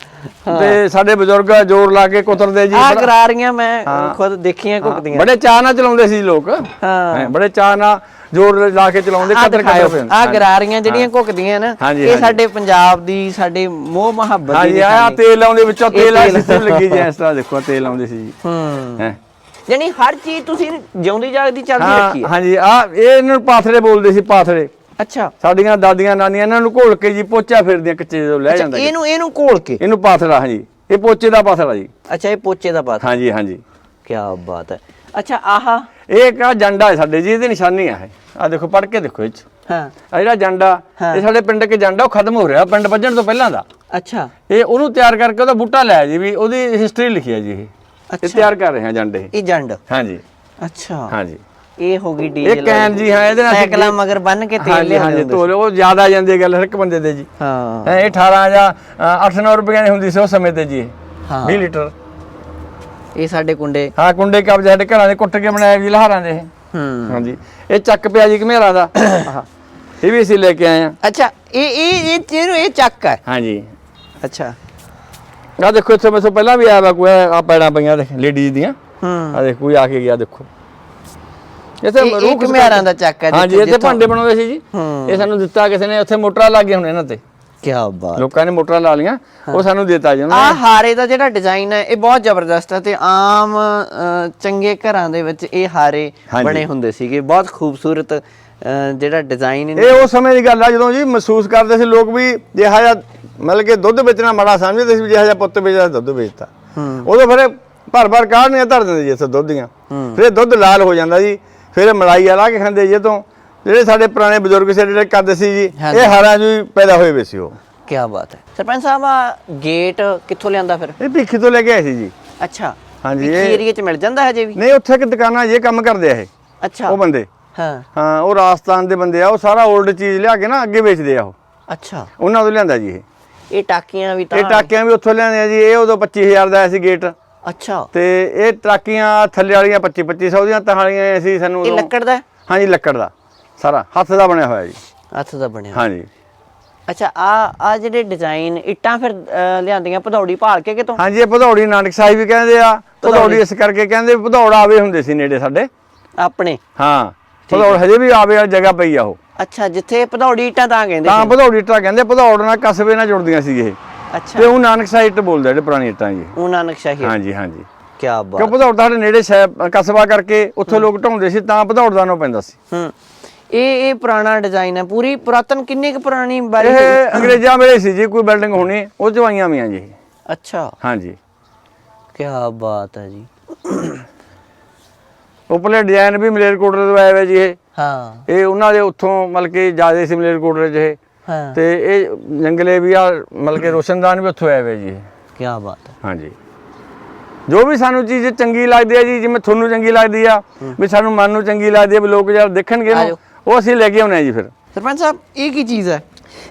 ਤੇ ਸਾਡੇ ਬਜ਼ੁਰਗ ਜ਼ੋਰ ਲਾ ਕੇ ਕੁਤਰਦੇ ਜੀ। ਆ ਗਰਾਰੀਆਂ ਮੈਂ ਖੁਦ ਦੇਖੀਆਂ ਘੁੱਟਦੀਆਂ ਬੜੇ ਚਾਅ ਨਾਲ ਚਲਾਉਂਦੇ ਸੀ ਲੋਕ। ਹਾਂ। ਹੈਂ, ਬੜੇ ਚਾਅ ਨਾਲ ਜ਼ੋਰ ਲਾ ਕੇ ਚਲਾਉਂਦੇ ਕਦਰ ਕਰਦੇ ਆ ਗਰਾਰੀਆਂ ਜਿਹੜੀਆਂ ਘੁੱਕਦੀਆਂ ਨਾ ਇਹ। ਸਾਡੇ ਪੰਜਾਬ ਦੀ ਸਾਡੇ ਮੋਹ ਮੁਹੱਬਤ ਦੀ ਹਾਂਜੀ ਆ। ਤੇਲ ਆਉਂਦੇ ਵਿੱਚੋਂ ਤੇਲ ਆ। ਸਿਸਟਮ ਲੱਗੀ ਜੀ ਇਸ ਤਰ੍ਹਾਂ ਦੇਖੋ ਤੇਲ ਆਉਂਦੇ ਸੀ ਜੀ। ਹੂੰ। ਹੈ। ਯਾਨੀ ਹਰ ਚੀਜ਼ ਤੁਸੀਂ ਜਿਉਂਦੀ ਜਾਗਦੀ ਚੱਲਦੀ ਹਾਂ ਰੱਖੀ ਹੈ ਹਾਂਜੀ ਆ ਇਹ ਇਹਨਾਂ ਨੂੰ ਪਾਥਰੇ ਬੋਲਦੇ ਸੀ ਪਾਥਰੇ। ਅੱਛਾ। ਸਾਡੀਆਂ ਦਾਦੀਆਂ ਨਾਨੀਆਂ ਇਹਨਾਂ ਨੂੰ ਘੋਲ ਕੇ ਜੀ ਪੋਚਾ ਫਿਰਦੀਆਂ ਕੱਚੇ ਜਦੋਂ ਲੈ ਜਾਂਦਾ। ਇਹਨੂੰ ਇਹਨੂੰ ਘੋਲ ਕੇ? ਇਹਨੂੰ ਪਾਥਰਾ ਹਾਂਜੀ। ਇਹ ਪੋਚੇ ਦਾ ਪਾਥਰਾ ਜੀ। ਅੱਛਾ ਇਹ ਪੋਚੇ ਦਾ ਬਾਤ ਹਾਂਜੀ ਹਾਂਜੀ। ਕੀ ਬਾਤ ਹੈ। ਅੱਛਾ ਆਹਾ। ਇਹ ਇੱਕ ਆ ਜੰਡਾ ਹੈ ਸਾਡੇ ਜੀ ਇਹਦੀ ਨਿਸ਼ਾਨੀ ਆ ਇਹ। ਆ ਦੇਖੋ ਪੜ ਕੇ ਦੇਖੋ ਇਹ ਚ। ਹਾਂ। ਆ ਜਿਹੜਾ ਜੰਡਾ। ਇਹ ਸਾਡੇ ਪਿੰਡ ਕੇ ਜੰਡਾ ਉਹ ਖਤਮ ਹੋ ਰਿਹਾ ਪਿੰਡ ਵੱਜਣ ਤੋਂ ਪਹਿਲਾਂ ਦਾ। ਅੱਛਾ। ਇਹ ਉਹਨੂੰ ਤਿਆਰ ਕਰਕੇ ਉਹਦਾ ਬੂਟਾ ਲਿਆ ਜੀ ਵੀ ਉਹਦੀ ਹਿਸਟਰੀ ਲਿਖੀ ਹੈ ਜੀ ਇਹ। ਤਿਆਰ ਕਰ ਰਹੇ ਹਾਂ ਜੰਡੇ। ਇਹ ਜੰਡ? ਹਾਂਜੀ। ਅੱਛਾ। ਹਾਂਜੀ। ਇਹ ਹੋ ਗਈ ਇਹ ਡੀਜ਼ਲ ਕੈਨ ਜੀ ਹਾਂ ਇਹਦੇ ਨਾਲ ਸਾਈਕਲਾਂ ਮਗਰ ਬੰਨ ਕੇ ਤੇਲ ਲਿਆਉਂਦੇ ਹਾਂਜੀ ਹੁੰਦੇ ਤੋਲ ਉਹ ਜ਼ਿਆਦਾ ਜਾਂਦੀ ਹੈ ਗੱਲ ਹਰ ਇੱਕ ਬੰਦੇ ਦੇ ਜੀ। ਹਾਂ। ਹੈਂ, ਇਹ 18 ਜਾਂ 8-9 ਰੁਪਏ ਦੀ ਹੁੰਦੀ ਸੀ ਉਸ ਸਮੇਂ ਤੇ ਜੀ ਇਹ। ਹਾਂ। 20 ਲੀਟਰ। ਇਹ ਸਾਡੇ ਕੁੰਡੇ। ਹਾਂ ਕੁੰਡੇ ਕਬਜ਼ ਸਾਡੇ ਘਰਾਂ ਦੇ ਕੁੱਟ ਕੇ ਬਣਾਏ ਜੀ ਲਹਾਰਾਂ ਦੇ। ਇਹ ਹੂੰ। ਹਾਂਜੀ। ਇਹ ਚੱਕ ਪਿਆ ਜੀ ਘਮੇਰਾ ਦਾ। ਆਹ, ਇਹ ਵੀ ਅਸੀਂ ਲੈ ਕੇ ਆਏ ਆ ਅੱਛਾ ਇਹ ਇਹ ਇਹ ਇਹਨੂੰ ਇਹ ਚੱਕ ਹੈ? ਹਾਂਜੀ। ਅੱਛਾ। ਆ ਦੇਖੋ ਇੱਥੇ ਮੈਥੋਂ ਪਹਿਲਾਂ ਵੀ ਆਇਆ ਵਾ ਕੋਈ ਆ ਪੈੜਾਂ ਪਈਆਂ ਦੇਖ ਲੇਡੀਜ਼ ਦੀਆਂ। ਹੂੰ। ਆ ਦੇਖ ਕੋਈ ਆ ਕੇ ਗਿਆ ਦੇਖੋ। ਇੱਥੇ ਰੂਹ ਘੁਮਿਆਰਾਂ ਦਾ ਚੱਕ ਹੈ ਹਾਂਜੀ ਇੱਥੇ ਭਾਂਡੇ ਬਣਾਉਂਦੇ ਸੀ ਜੀ। ਇਹ ਸਾਨੂੰ ਦਿੱਤਾ ਕਿਸੇ ਨੇ ਉੱਥੇ ਮੋਟਰਾਂ ਲੱਗ ਗਈਆਂ ਹੁਣ ਇਹਨਾਂ ਤੇ। ਕੀ ਬਾਤ। ਲੋਕਾਂ ਨੇ ਮੋਟਰਾਂ ਲਾ ਲੀਆਂ ਉਹ ਸਾਨੂੰ ਦਿੱਤਾ ਜੀ ਆ ਹਾਰੇ ਦਾ ਜਿਹੜਾ ਡਿਜ਼ਾਈਨ ਹੈ ਇਹ ਬਹੁਤ ਜ਼ਬਰਦਸਤ ਹੈ ਤੇ ਆਮ ਚੰਗੇ ਘਰਾਂ ਦੇ ਵਿੱਚ ਇਹ ਹਾਰੇ। ਬਣੇ ਹੁੰਦੇ ਸੀਗੇ। ਬਹੁਤ ਖੂਬਸੂਰਤ ਜਿਹੜਾ ਡਿਜ਼ਾਈਨ ਇਹ ਉਸ ਸਮੇਂ ਦੀ ਗੱਲ ਆ ਜਦੋਂ ਜੀ ਮਹਿਸੂਸ ਕਰਦੇ ਸੀ ਲੋਕ ਵੀ ਜਿਹਾ ਜਿਹਾ ਮਤਲਬ ਕਿ ਦੁੱਧ ਵੇਚਣਾ ਮਾੜਾ ਸਮਝਦੇ ਸੀ ਜਿਹਾ ਜਿਹਾ ਪੁੱਤ ਵੇਚਦਾ ਦੁੱਧ ਵੇਚਦਾ ਉਦੋਂ ਫਿਰ ਭਰ ਭਰ ਕਾੜਨੀਆਂ ਧਰ ਦਿੰਦੇ ਜੀ ਇੱਥੇ ਦੁੱਧ ਦੀਆਂ। ਫਿਰ ਦੁੱਧ ਲਾਲ ਹੋ ਜਾਂਦਾ ਜੀ। ਫਿਰ ਮਲਾਈ ਆ ਲਾ ਕੇ ਖਾਂਦੇ ਜੀ ਇਹ ਤੋਂ ਜਿਹੜੇ ਸਾਡੇ ਪੁਰਾਣੇ ਬਜ਼ੁਰਗ ਸੀ ਜਿਹੜੇ ਕਰਦੇ ਸੀ ਜੀ ਹਾਂਜੀ। ਇਹ ਹਾਰਾਂ ਜੀ ਪੈਦਾ ਹੋਏ ਵੇ ਸੀ ਉਹ। ਕੀ ਬਾਤ ਹੈ। ਸਰਪੰਚ ਸਾਹਿਬ ਆ ਗੇਟ ਕਿੱਥੋਂ ਲਿਆਂਦਾ ਫਿਰ? ਇਹ ਭਿੱਖੀ ਤੋਂ ਲੈ ਕੇ ਆਏ ਸੀ ਜੀ। ਅੱਛਾ। ਹਾਂਜੀ, ਇਹ ਇਹ- ਏਰੀਆ 'ਚ ਮਿਲ ਜਾਂਦਾ ਹੈ ਜੇ ਵੀ? ਨਹੀਂ ਉੱਥੇ ਇੱਕ ਦੁਕਾਨਾਂ ਇਹ ਕੰਮ ਕਰਦੇ ਆ ਇਹ। ਅੱਛਾ। ਉਹ ਬੰਦੇ। ਹਾਂ। ਹਾਂ ਉਹ ਰਾਜਸਥਾਨ ਦੇ ਬੰਦੇ ਆ ਉਹ ਸਾਰਾ 올ਡ ਚੀਜ਼ ਲਿਆ ਕੇ ਨਾ ਅੱਗੇ ਵੇਚਦੇ ਆ ਉਹ। ਅੱਛਾ। ਉਹਨਾਂ ਤੋਂ ਲਿਆਂਦਾ ਜੀ ਇਹ। ਇਹ ਟਾਕੀਆਂ ਵੀ ਤਾਂ ਇਹ ਟਾਕੀਆਂ ਵੀ ਉੱਥੋਂ ਲਿਆਂਦੇ ਆ ਜੀ ਇਹ ਉਦੋਂ 25000 ਦਾ ਆਇਆ ਸੀ ਗੇਟ। ਅੱਛਾ। ਤੇ ਇਹ ਟਾਕੀਆਂ ਥੱਲੇ ਵਾਲੀਆਂ 25 2500 ਦੀਆਂ ਤਾਂ ਵਾਲੀਆਂ ਅਸੀਂ ਸਾਨੂੰ ਇਹ ਲੱਕੜ ਦਾ? ਹਾਂਜੀ ਲੱਕੜ ਦਾ। ਸਾਰਾ ਹੱਥ ਦਾ ਬਣਿਆ ਹੋਇਆ ਜੀ। ਹੱਥ ਦਾ ਬਣਿਆ ਹਾਂਜੀ। ਅੱਛਾ ਆ ਆ ਜਿਹੜੇ ਡਿਜ਼ਾਈਨ ਇੱਟਾਂ ਫਿਰ ਲਿਆਂਦੀਆਂ ਭਦੌੜੀ ਭਾਲ ਕੇ ਕਿਤੋਂ? ਹਾਂਜੀ ਇਹ ਭਦੌੜੀ ਨਾਨਕ ਸਾਹਿਬ ਵੀ ਕਹਿੰਦੇ ਆ। ਭਦੌੜੀ। ਇਸ ਕਰਕੇ ਕਹਿੰਦੇ ਭਦੌੜ ਆਵੇ ਹੁੰਦੇ ਸੀ ਨੇੜੇ ਸਾਡੇ। ਆਪਣੇ? ਹਾਂ ਭਦੌੜ ਹਜੇ ਵੀ ਆਵੇ ਵਾਲੀ ਜਗ੍ਹਾ ਪਈ ਆ ਉਹ। ਅੱਛਾ ਜਿੱਥੇ ਭਦੌੜੀ ਇੱਟਾਂ ਤਾਂ ਕਹਿੰਦੇ ਤਾਂ ਭਦੌੜੀ ਇੱਟਾਂ ਕਹਿੰਦੇ ਭਦੌੜ ਨਾਲ ਕਸਬੇ ਨਾਲ ਜੁੜਦੀਆਂ ਸੀ ਇਹ। ਅੱਛਾ। ਤੇ ਉਹ ਨਾਨਕ ਸਾਹਿਬ ਇੱਟ ਬੋਲਦਾ ਜਿਹੜੇ ਪੁਰਾਣੀ ਇੱਟਾਂ ਜੀ। ਉਹਨਾਂ ਨਕਸ਼ਾ ਹੀ ਹਾਂਜੀ ਹਾਂਜੀ। ਕੀ ਬਾਤ। ਕਿਉਂ ਭਦੌੜ ਤਾਂ ਸਾਡੇ ਨੇੜੇ ਸ਼ਹਿਰ ਕਸਬਾ ਕਰਕੇ ਉੱਥੋਂ ਲੋਕ ਢਾਉਂਦੇ ਸੀ ਤਾਂ ਭਦੌੜ ਦਾ ਨਾਂ ਪੈਂਦਾ ਸੀ। ਹੂੰ। ਇਹ ਇਹ ਪੁਰਾਣਾ ਡਿਜ਼ਾਈਨ ਹੈ ਪੂਰੀ ਪੁਰਾਤਨ ਕਿੰਨੀ ਕੁ ਪੁਰਾਣੀ ਬਾਰੀ ਇਹ ਅੰਗਰੇਜ਼ਾਂ ਵੇਲੇ ਸੀ ਜੀ ਕੋਈ ਬਿਲਡਿੰਗ ਹੋਣੀ ਉਹ ਜਵਾਈਆਂ ਵੀ ਆ ਜੀ। ਅੱਛਾ। ਹਾਂਜੀ। ਕੀ ਬਾਤ ਹੈ ਜੀ। ਉੱਪਰਲੇ ਡਿਜ਼ਾਈਨ ਵੀ ਮਲੇਰਕੋਟਲੇ ਤੋਂ ਆਏ ਹੋਏ ਜੀ ਇਹ। ਹਾਂ। ਇਹ ਉਹਨਾਂ ਦੇ ਉੱਥੋਂ ਮਤਲਬ ਕਿ ਜ਼ਿਆਦਾ ਸੀ ਮਲੇਰਕੋਟਲੇ 'ਚ ਇਹ। ਤੇ ਇਹ ਜੰਗਲੇ ਵੀ ਆ ਮਤਲਬ ਕਿ ਰੋਸ਼ਨਦਾਨ ਵੀ ਉੱਥੋਂ ਆਏ ਹੋਏ ਜੀ। ਕੀ ਬਾਤ ਹੈ। ਹਾਂਜੀ। ਜੋ ਵੀ ਸਾਨੂੰ ਚੀਜ਼ ਚੰਗੀ ਲੱਗਦੀ ਹੈ ਜੀ ਜਿਵੇਂ ਤੁਹਾਨੂੰ ਚੰਗੀ ਲੱਗਦੀ ਆ ਵੀ ਸਾਨੂੰ ਮਨ ਨੂੰ ਚੰਗੀ ਲੱਗਦੀ ਹੈ ਵੀ ਲੋਕ ਜਦ ਦੇਖਣਗੇ। ਉਹ ਅਸੀਂ ਲੈ ਕੇ ਆਉਣੇ ਆ ਜੀ ਫਿਰ। ਸਰਪੰਚ ਸਾਹਿਬ ਇਹ ਕੀ ਚੀਜ਼ ਹੈ?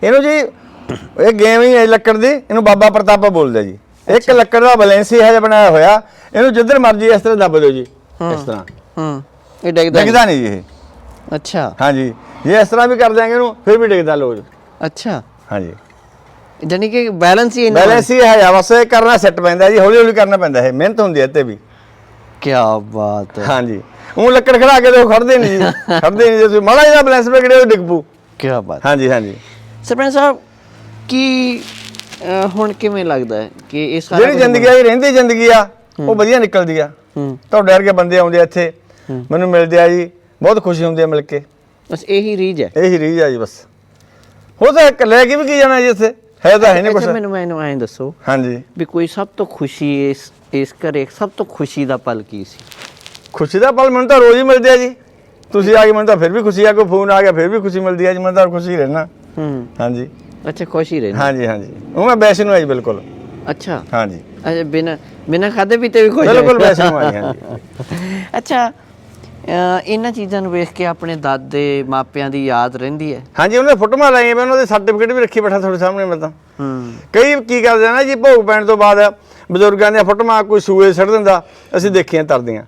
ਇਹਨੂੰ ਜੀ ਇਹ ਗੇਮ ਹੀ ਹੈ ਲੱਕੜ ਦੀ ਇਹਨੂੰ ਬਾਬਾ ਪ੍ਰਤਾਪਾ ਬੋਲਦੇ ਜੀ। ਇੱਕ ਲੱਕੜ ਦਾ ਬੈਲੈਂਸੀ ਹੈ ਜਿਹਾ ਬਣਾਇਆ ਹੋਇਆ ਇਹਨੂੰ ਜਿੱਧਰ ਮਰਜ਼ੀ ਇਸ ਤਰ੍ਹਾਂ ਦੱਬ ਦਿਓ ਜੀ ਇਸ ਤਰ੍ਹਾਂ। ਹੂੰ। ਇਹ ਡਿੱਗਦਾ ਨਹੀਂ। ਡਿੱਗਦਾ ਨਹੀਂ ਜੀ ਇਹ। ਅੱਛਾ। ਹਾਂਜੀ। ਜੇ ਇਸ ਤਰ੍ਹਾਂ ਵੀ ਕਰ ਦਿਆਂਗੇ ਇਹਨੂੰ ਫਿਰ ਵੀ ਡਿੱਗਦਾ ਲੋਜ ਅੱਛਾ। ਹਾਂਜੀ। ਜਾਨੀ ਕਿ ਬੈਲੈਂਸ ਹੀ ਇੰਨਾ ਬੈਲੈਂਸ ਹੀ ਹੈ ਬਸ ਇਹ ਕਰਨਾ ਸੈੱਟ ਪੈਂਦਾ ਜੀ ਹੌਲੀ ਹੌਲੀ ਕਰਨਾ ਪੈਂਦਾ ਹੈ ਮਿਹਨਤ ਹੁੰਦੀ ਹੈ ਇੱਥੇ ਵੀ। ਕੀ ਬਾਤ ਹੈ। ਹਾਂਜੀ। ਉਹ ਲੱਕੜ ਖੜਾ ਕੇ ਦੇਖੋ ਖੜਦੇ ਨਹੀਂ ਜੀ ਖੜਦੇ ਨਹੀਂ ਜੇ ਤੁਸੀਂ। ਮਾੜਾ ਜਿਹਾ ਬੈਲੈਂਸ ਵਿਗੜੇ ਉਹ ਡਿੱਗ ਪੂ ਕੀ ਬਾਤ ਹਾਂਜੀ ਹਾਂਜੀ। ਸਰਪੰਚ ਸਾਹਿਬ ਕੀ ਹੁਣ ਕਿਵੇਂ ਲੱਗਦਾ ਹੈ ਕਿ ਇਹ ਸਾਰਾ ਜਿਹੜੀ ਜ਼ਿੰਦਗੀ ਆ ਰਹਿੰਦੀ ਜ਼ਿੰਦਗੀ ਆ ਉਹ ਵਧੀਆ ਨਿਕਲਦੀ ਆ। ਤੁਹਾਡੇ ਵਰਗੇ ਬੰਦੇ ਆਉਂਦੇ ਆ ਇੱਥੇ ਮੈਨੂੰ ਮਿਲਦੇ ਆ ਜੀ ਬਹੁਤ ਖੁਸ਼ੀ ਹੁੰਦੀ ਆ ਮਿਲ ਕੇ। ਬਸ ਇਹੀ ਰੀਜ ਹੈ। ਇਹੀ ਰੀਝ ਆ ਜੀ ਬਸ। ਹੋ ਤਾਂ ਇੱਕ ਲੈ ਕੇ ਵੀ ਕੀ ਜਾਣਾ ਜੀ ਇੱਥੇ? ਹੈ ਤਾਂ ਹੈ ਨਹੀਂ ਕੁਛ। ਮੈਨੂੰ ਮੈਨੂੰ ਐਂ ਦੱਸੋ ਹਾਂਜੀ। ਵੀ ਕੋਈ ਸਭ ਤੋਂ ਖੁਸ਼ੀ ਇਸ ਇਸ ਘਰੇ ਸਭ ਤੋਂ ਖੁਸ਼ੀ ਦਾ ਪਲ ਕੀ ਸੀ? ਖੁਸ਼ੀ ਦਾ ਪਲ ਮੈਨੂੰ ਤਾਂ ਰੋਜ਼ ਹੀ ਮਿਲਦੇ ਆ ਜੀ। ਤੁਸੀਂ ਆ ਗਏ ਮੈਨੂੰ ਤਾਂ ਫਿਰ ਵੀ ਖੁਸ਼ੀ ਆ ਕੋਈ ਫੋਨ ਆ ਗਿਆ ਫਿਰ ਵੀ ਖੁਸ਼ੀ ਮਿਲਦੀ ਆ ਜੀ ਮੈਂ ਤਾਂ ਖੁਸ਼ੀ ਰਹਿਣਾ। ਹੂੰ। ਹਾਂਜੀ। ਅੱਛਾ ਖੁਸ਼ੀ ਰਹਿਣਾ। ਹਾਂਜੀ ਹਾਂਜੀ। ਉਹ ਮੈਂ ਵੈਸੇ ਨੂੰ ਆਈ ਬਿਲਕੁਲ। ਅੱਛਾ। ਹਾਂਜੀ। ਅੱਛਾ ਬਿਨਾ ਬਿਨਾ ਖਾਦੇ ਪੀਤੇ ਵੀ ਖੁਸ਼ ਬਿਲਕੁਲ ਹੈ। ਵੈਸੇ ਨੂੰ ਆਈ ਹਾਂਜੀ। ਅੱਛਾ ਇਹਨਾਂ ਚੀਜ਼ਾਂ ਨੂੰ ਵੇਖ ਕੇ ਆਪਣੇ ਦਾਦੇ ਮਾਪਿਆਂ ਦੀ ਯਾਦ ਰਹਿੰਦੀ ਹੈ। ਹਾਂਜੀ ਉਹਨੇ ਫੋਟੋਆਂ ਲਾਈਆਂ ਮੈਂ ਉਹਨਾਂ ਦੇ ਸਰਟੀਫਿਕੇਟ ਵੀ ਰੱਖੀ ਬੈਠਾ ਤੁਹਾਡੇ ਸਾਹਮਣੇ ਮੈਂ ਤਾਂ। ਹੂੰ। ਕਈ ਕੀ ਕਰਦੇ ਨਾ ਜੀ ਭੋਗ ਪੈਣ ਤੋਂ ਬਾਅਦ ਬਜ਼ੁਰਗਾਂ ਦੀਆਂ ਫੋਟੋਆਂ ਕੋਈ ਸੂਏ ਛੱਡ ਦਿੰਦਾ ਅਸੀਂ ਦੇਖੀਆਂ ਤਰਦੀਆਂ।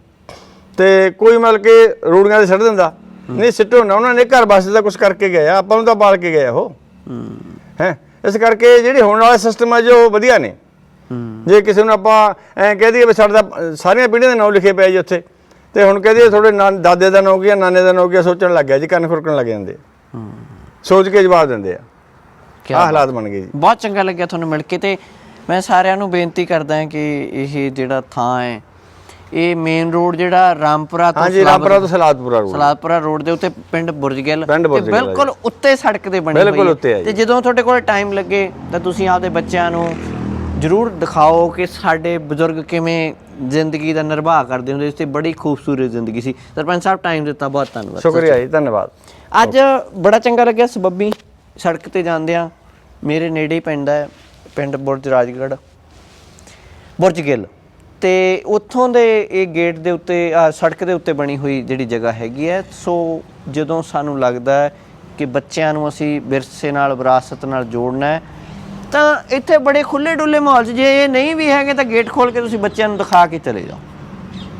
ਤੇ ਕੋਈ ਮਤਲਬ ਕਿ ਰੂੜੀਆਂ ਤੇ ਛੱਡ ਦਿੰਦਾ। ਨਹੀਂ ਸਿੱਟੋ ਨਾ ਉਹਨਾਂ ਨੇ ਘਰ ਵਾਸਤੇ ਤਾਂ ਕੁਝ ਕਰਕੇ ਗਏ ਆਪਾਂ ਨੂੰ ਤਾਂ ਪਾਲ ਕੇ ਗਏ ਉਹ। ਹੂੰ। ਇਸ ਕਰਕੇ ਜਿਹੜੀ ਹੋਣ ਵਾਲਾ ਸਿਸਟਮ ਹੈ ਜੋ ਵਧੀਆ ਨੇ। ਜੇ ਕਿਸੇ ਨੂੰ ਆਪਾਂ ਐਂ ਕਹਿ ਦਈਏ ਵੀ ਸਾਡਾ ਸਾਰੀਆਂ ਪੀੜ੍ਹੀਆਂ ਦੇ ਨਾਮ ਲਿਖੇ ਪਏ ਜੀ ਉੱਥੇ। ਤੇ ਹੁਣ ਕਹਿ ਦਈਏ ਤੁਹਾਡੇ ਨਾਂ ਦਾਦੇ ਦਾ ਨਾਮ ਕੀ ਆ ਨਾਨੇ ਦਾ ਨਾਮ ਕੀ ਆ ਸੋਚਣ ਲੱਗ ਗਿਆ ਜੀ ਕੰਨ ਖੁਰਕਣ ਲੱਗ ਜਾਂਦੇ। ਸੋਚ ਕੇ ਜਵਾਬ ਦਿੰਦੇ ਆ। ਆਹ ਹਾਲਾਤ ਬਣ ਗਏ ਜੀ। ਬਹੁਤ ਚੰਗਾ ਲੱਗਿਆ ਤੁਹਾਨੂੰ ਮਿਲ ਕੇ ਤੇ ਮੈਂ ਸਾਰਿਆਂ ਨੂੰ ਬੇਨਤੀ ਕਰਦਾ ਹਾਂ ਕਿ ਇਹ ਜਿਹੜਾ ਥਾਂ ਹੈ ਇਹ ਮੇਨ ਰੋਡ ਜਿਹੜਾ ਰਾਮਪੁਰਾ ਤੋਂ ਹਾਂਜੀ ਰਾਮਪੁਰਾ ਤੋਂ ਸਲਾਦਪੁਰਾ ਰੋਡ ਸਲਾਦਪੁਰਾ ਰੋਡ ਦੇ ਉੱਤੇ ਪਿੰਡ ਬੁਰਜਗਿੱਲ। ਤੇ ਬਿਲਕੁਲ ਉੱਤੇ ਸੜਕ ਤੇ ਬਣੀ ਹੋਈ ਹੈ। ਤੇ। ਜਦੋਂ ਤੁਹਾਡੇ ਕੋਲ ਟਾਈਮ ਲੱਗੇ ਤਾਂ ਤੁਸੀਂ ਆਪਦੇ ਬੱਚਿਆਂ ਨੂੰ ਜਰੂਰ ਦਿਖਾਓ ਕਿ ਸਾਡੇ ਬਜ਼ੁਰਗ ਕਿਵੇਂ ਜ਼ਿੰਦਗੀ ਦਾ ਨਿਰਵਾਹ ਕਰਦੇ ਹੁੰਦੇ ਸੀ ਤੇ ਬੜੀ ਖੂਬਸੂਰਤ ਜ਼ਿੰਦਗੀ ਸੀ। ਸਰਪੰਚ ਸਾਹਿਬ ਟਾਈਮ ਦਿੱਤਾ ਬਹੁਤ ਧੰਨਵਾਦ। ਸ਼ੁਕਰੀਆ ਜੀ ਧੰਨਵਾਦ। ਅੱਜ ਬੜਾ ਚੰਗਾ ਲੱਗਿਆ ਸਬੱਬੀ ਸੜਕ ਤੇ ਜਾਂਦੇ ਆ ਮੇਰੇ ਨੇੜੇ ਹੀ ਪੈਂਦਾ ਹੈ ਪਿੰਡ ਬੁਰਜ ਰਾਜਗੜ੍ਹ ਬੁਰਜ ਗਿੱਲ। ਤੇ ਉੱਥੋਂ ਦੇ ਇਹ ਗੇਟ ਦੇ ਉੱਤੇ ਸੜਕ ਦੇ ਉੱਤੇ ਬਣੀ ਹੋਈ ਜਿਹੜੀ ਜਗ੍ਹਾ ਹੈਗੀ ਹੈ ਸੋ ਜਦੋਂ ਸਾਨੂੰ ਲੱਗਦਾ ਹੈ ਕਿ ਬੱਚਿਆਂ ਨੂੰ ਅਸੀਂ ਵਿਰਸੇ ਨਾਲ ਵਿਰਾਸਤ ਨਾਲ ਜੋੜਨਾ ਹੈ ਤਾਂ ਇੱਥੇ ਬੜੇ ਖੁੱਲੇ ਡੁੱਲੇ ਮਾਹੌਲ 'ਚ ਜੇ ਇਹ ਨਹੀਂ ਵੀ ਹੈਗੇ ਤਾਂ ਗੇਟ ਖੋਲ ਕੇ ਤੁਸੀਂ ਬੱਚਿਆਂ ਨੂੰ ਦਿਖਾ ਕੇ ਚਲੇ ਜਾਓ।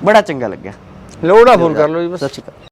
ਬੜਾ ਚੰਗਾ ਲੱਗਿਆ। ਲੋੜਾ ਫੋਨ ਕਰ ਲਓ ਜੀ ਬਸ। ਸਤਿ ਸ਼੍ਰੀ ਅਕਾਲ।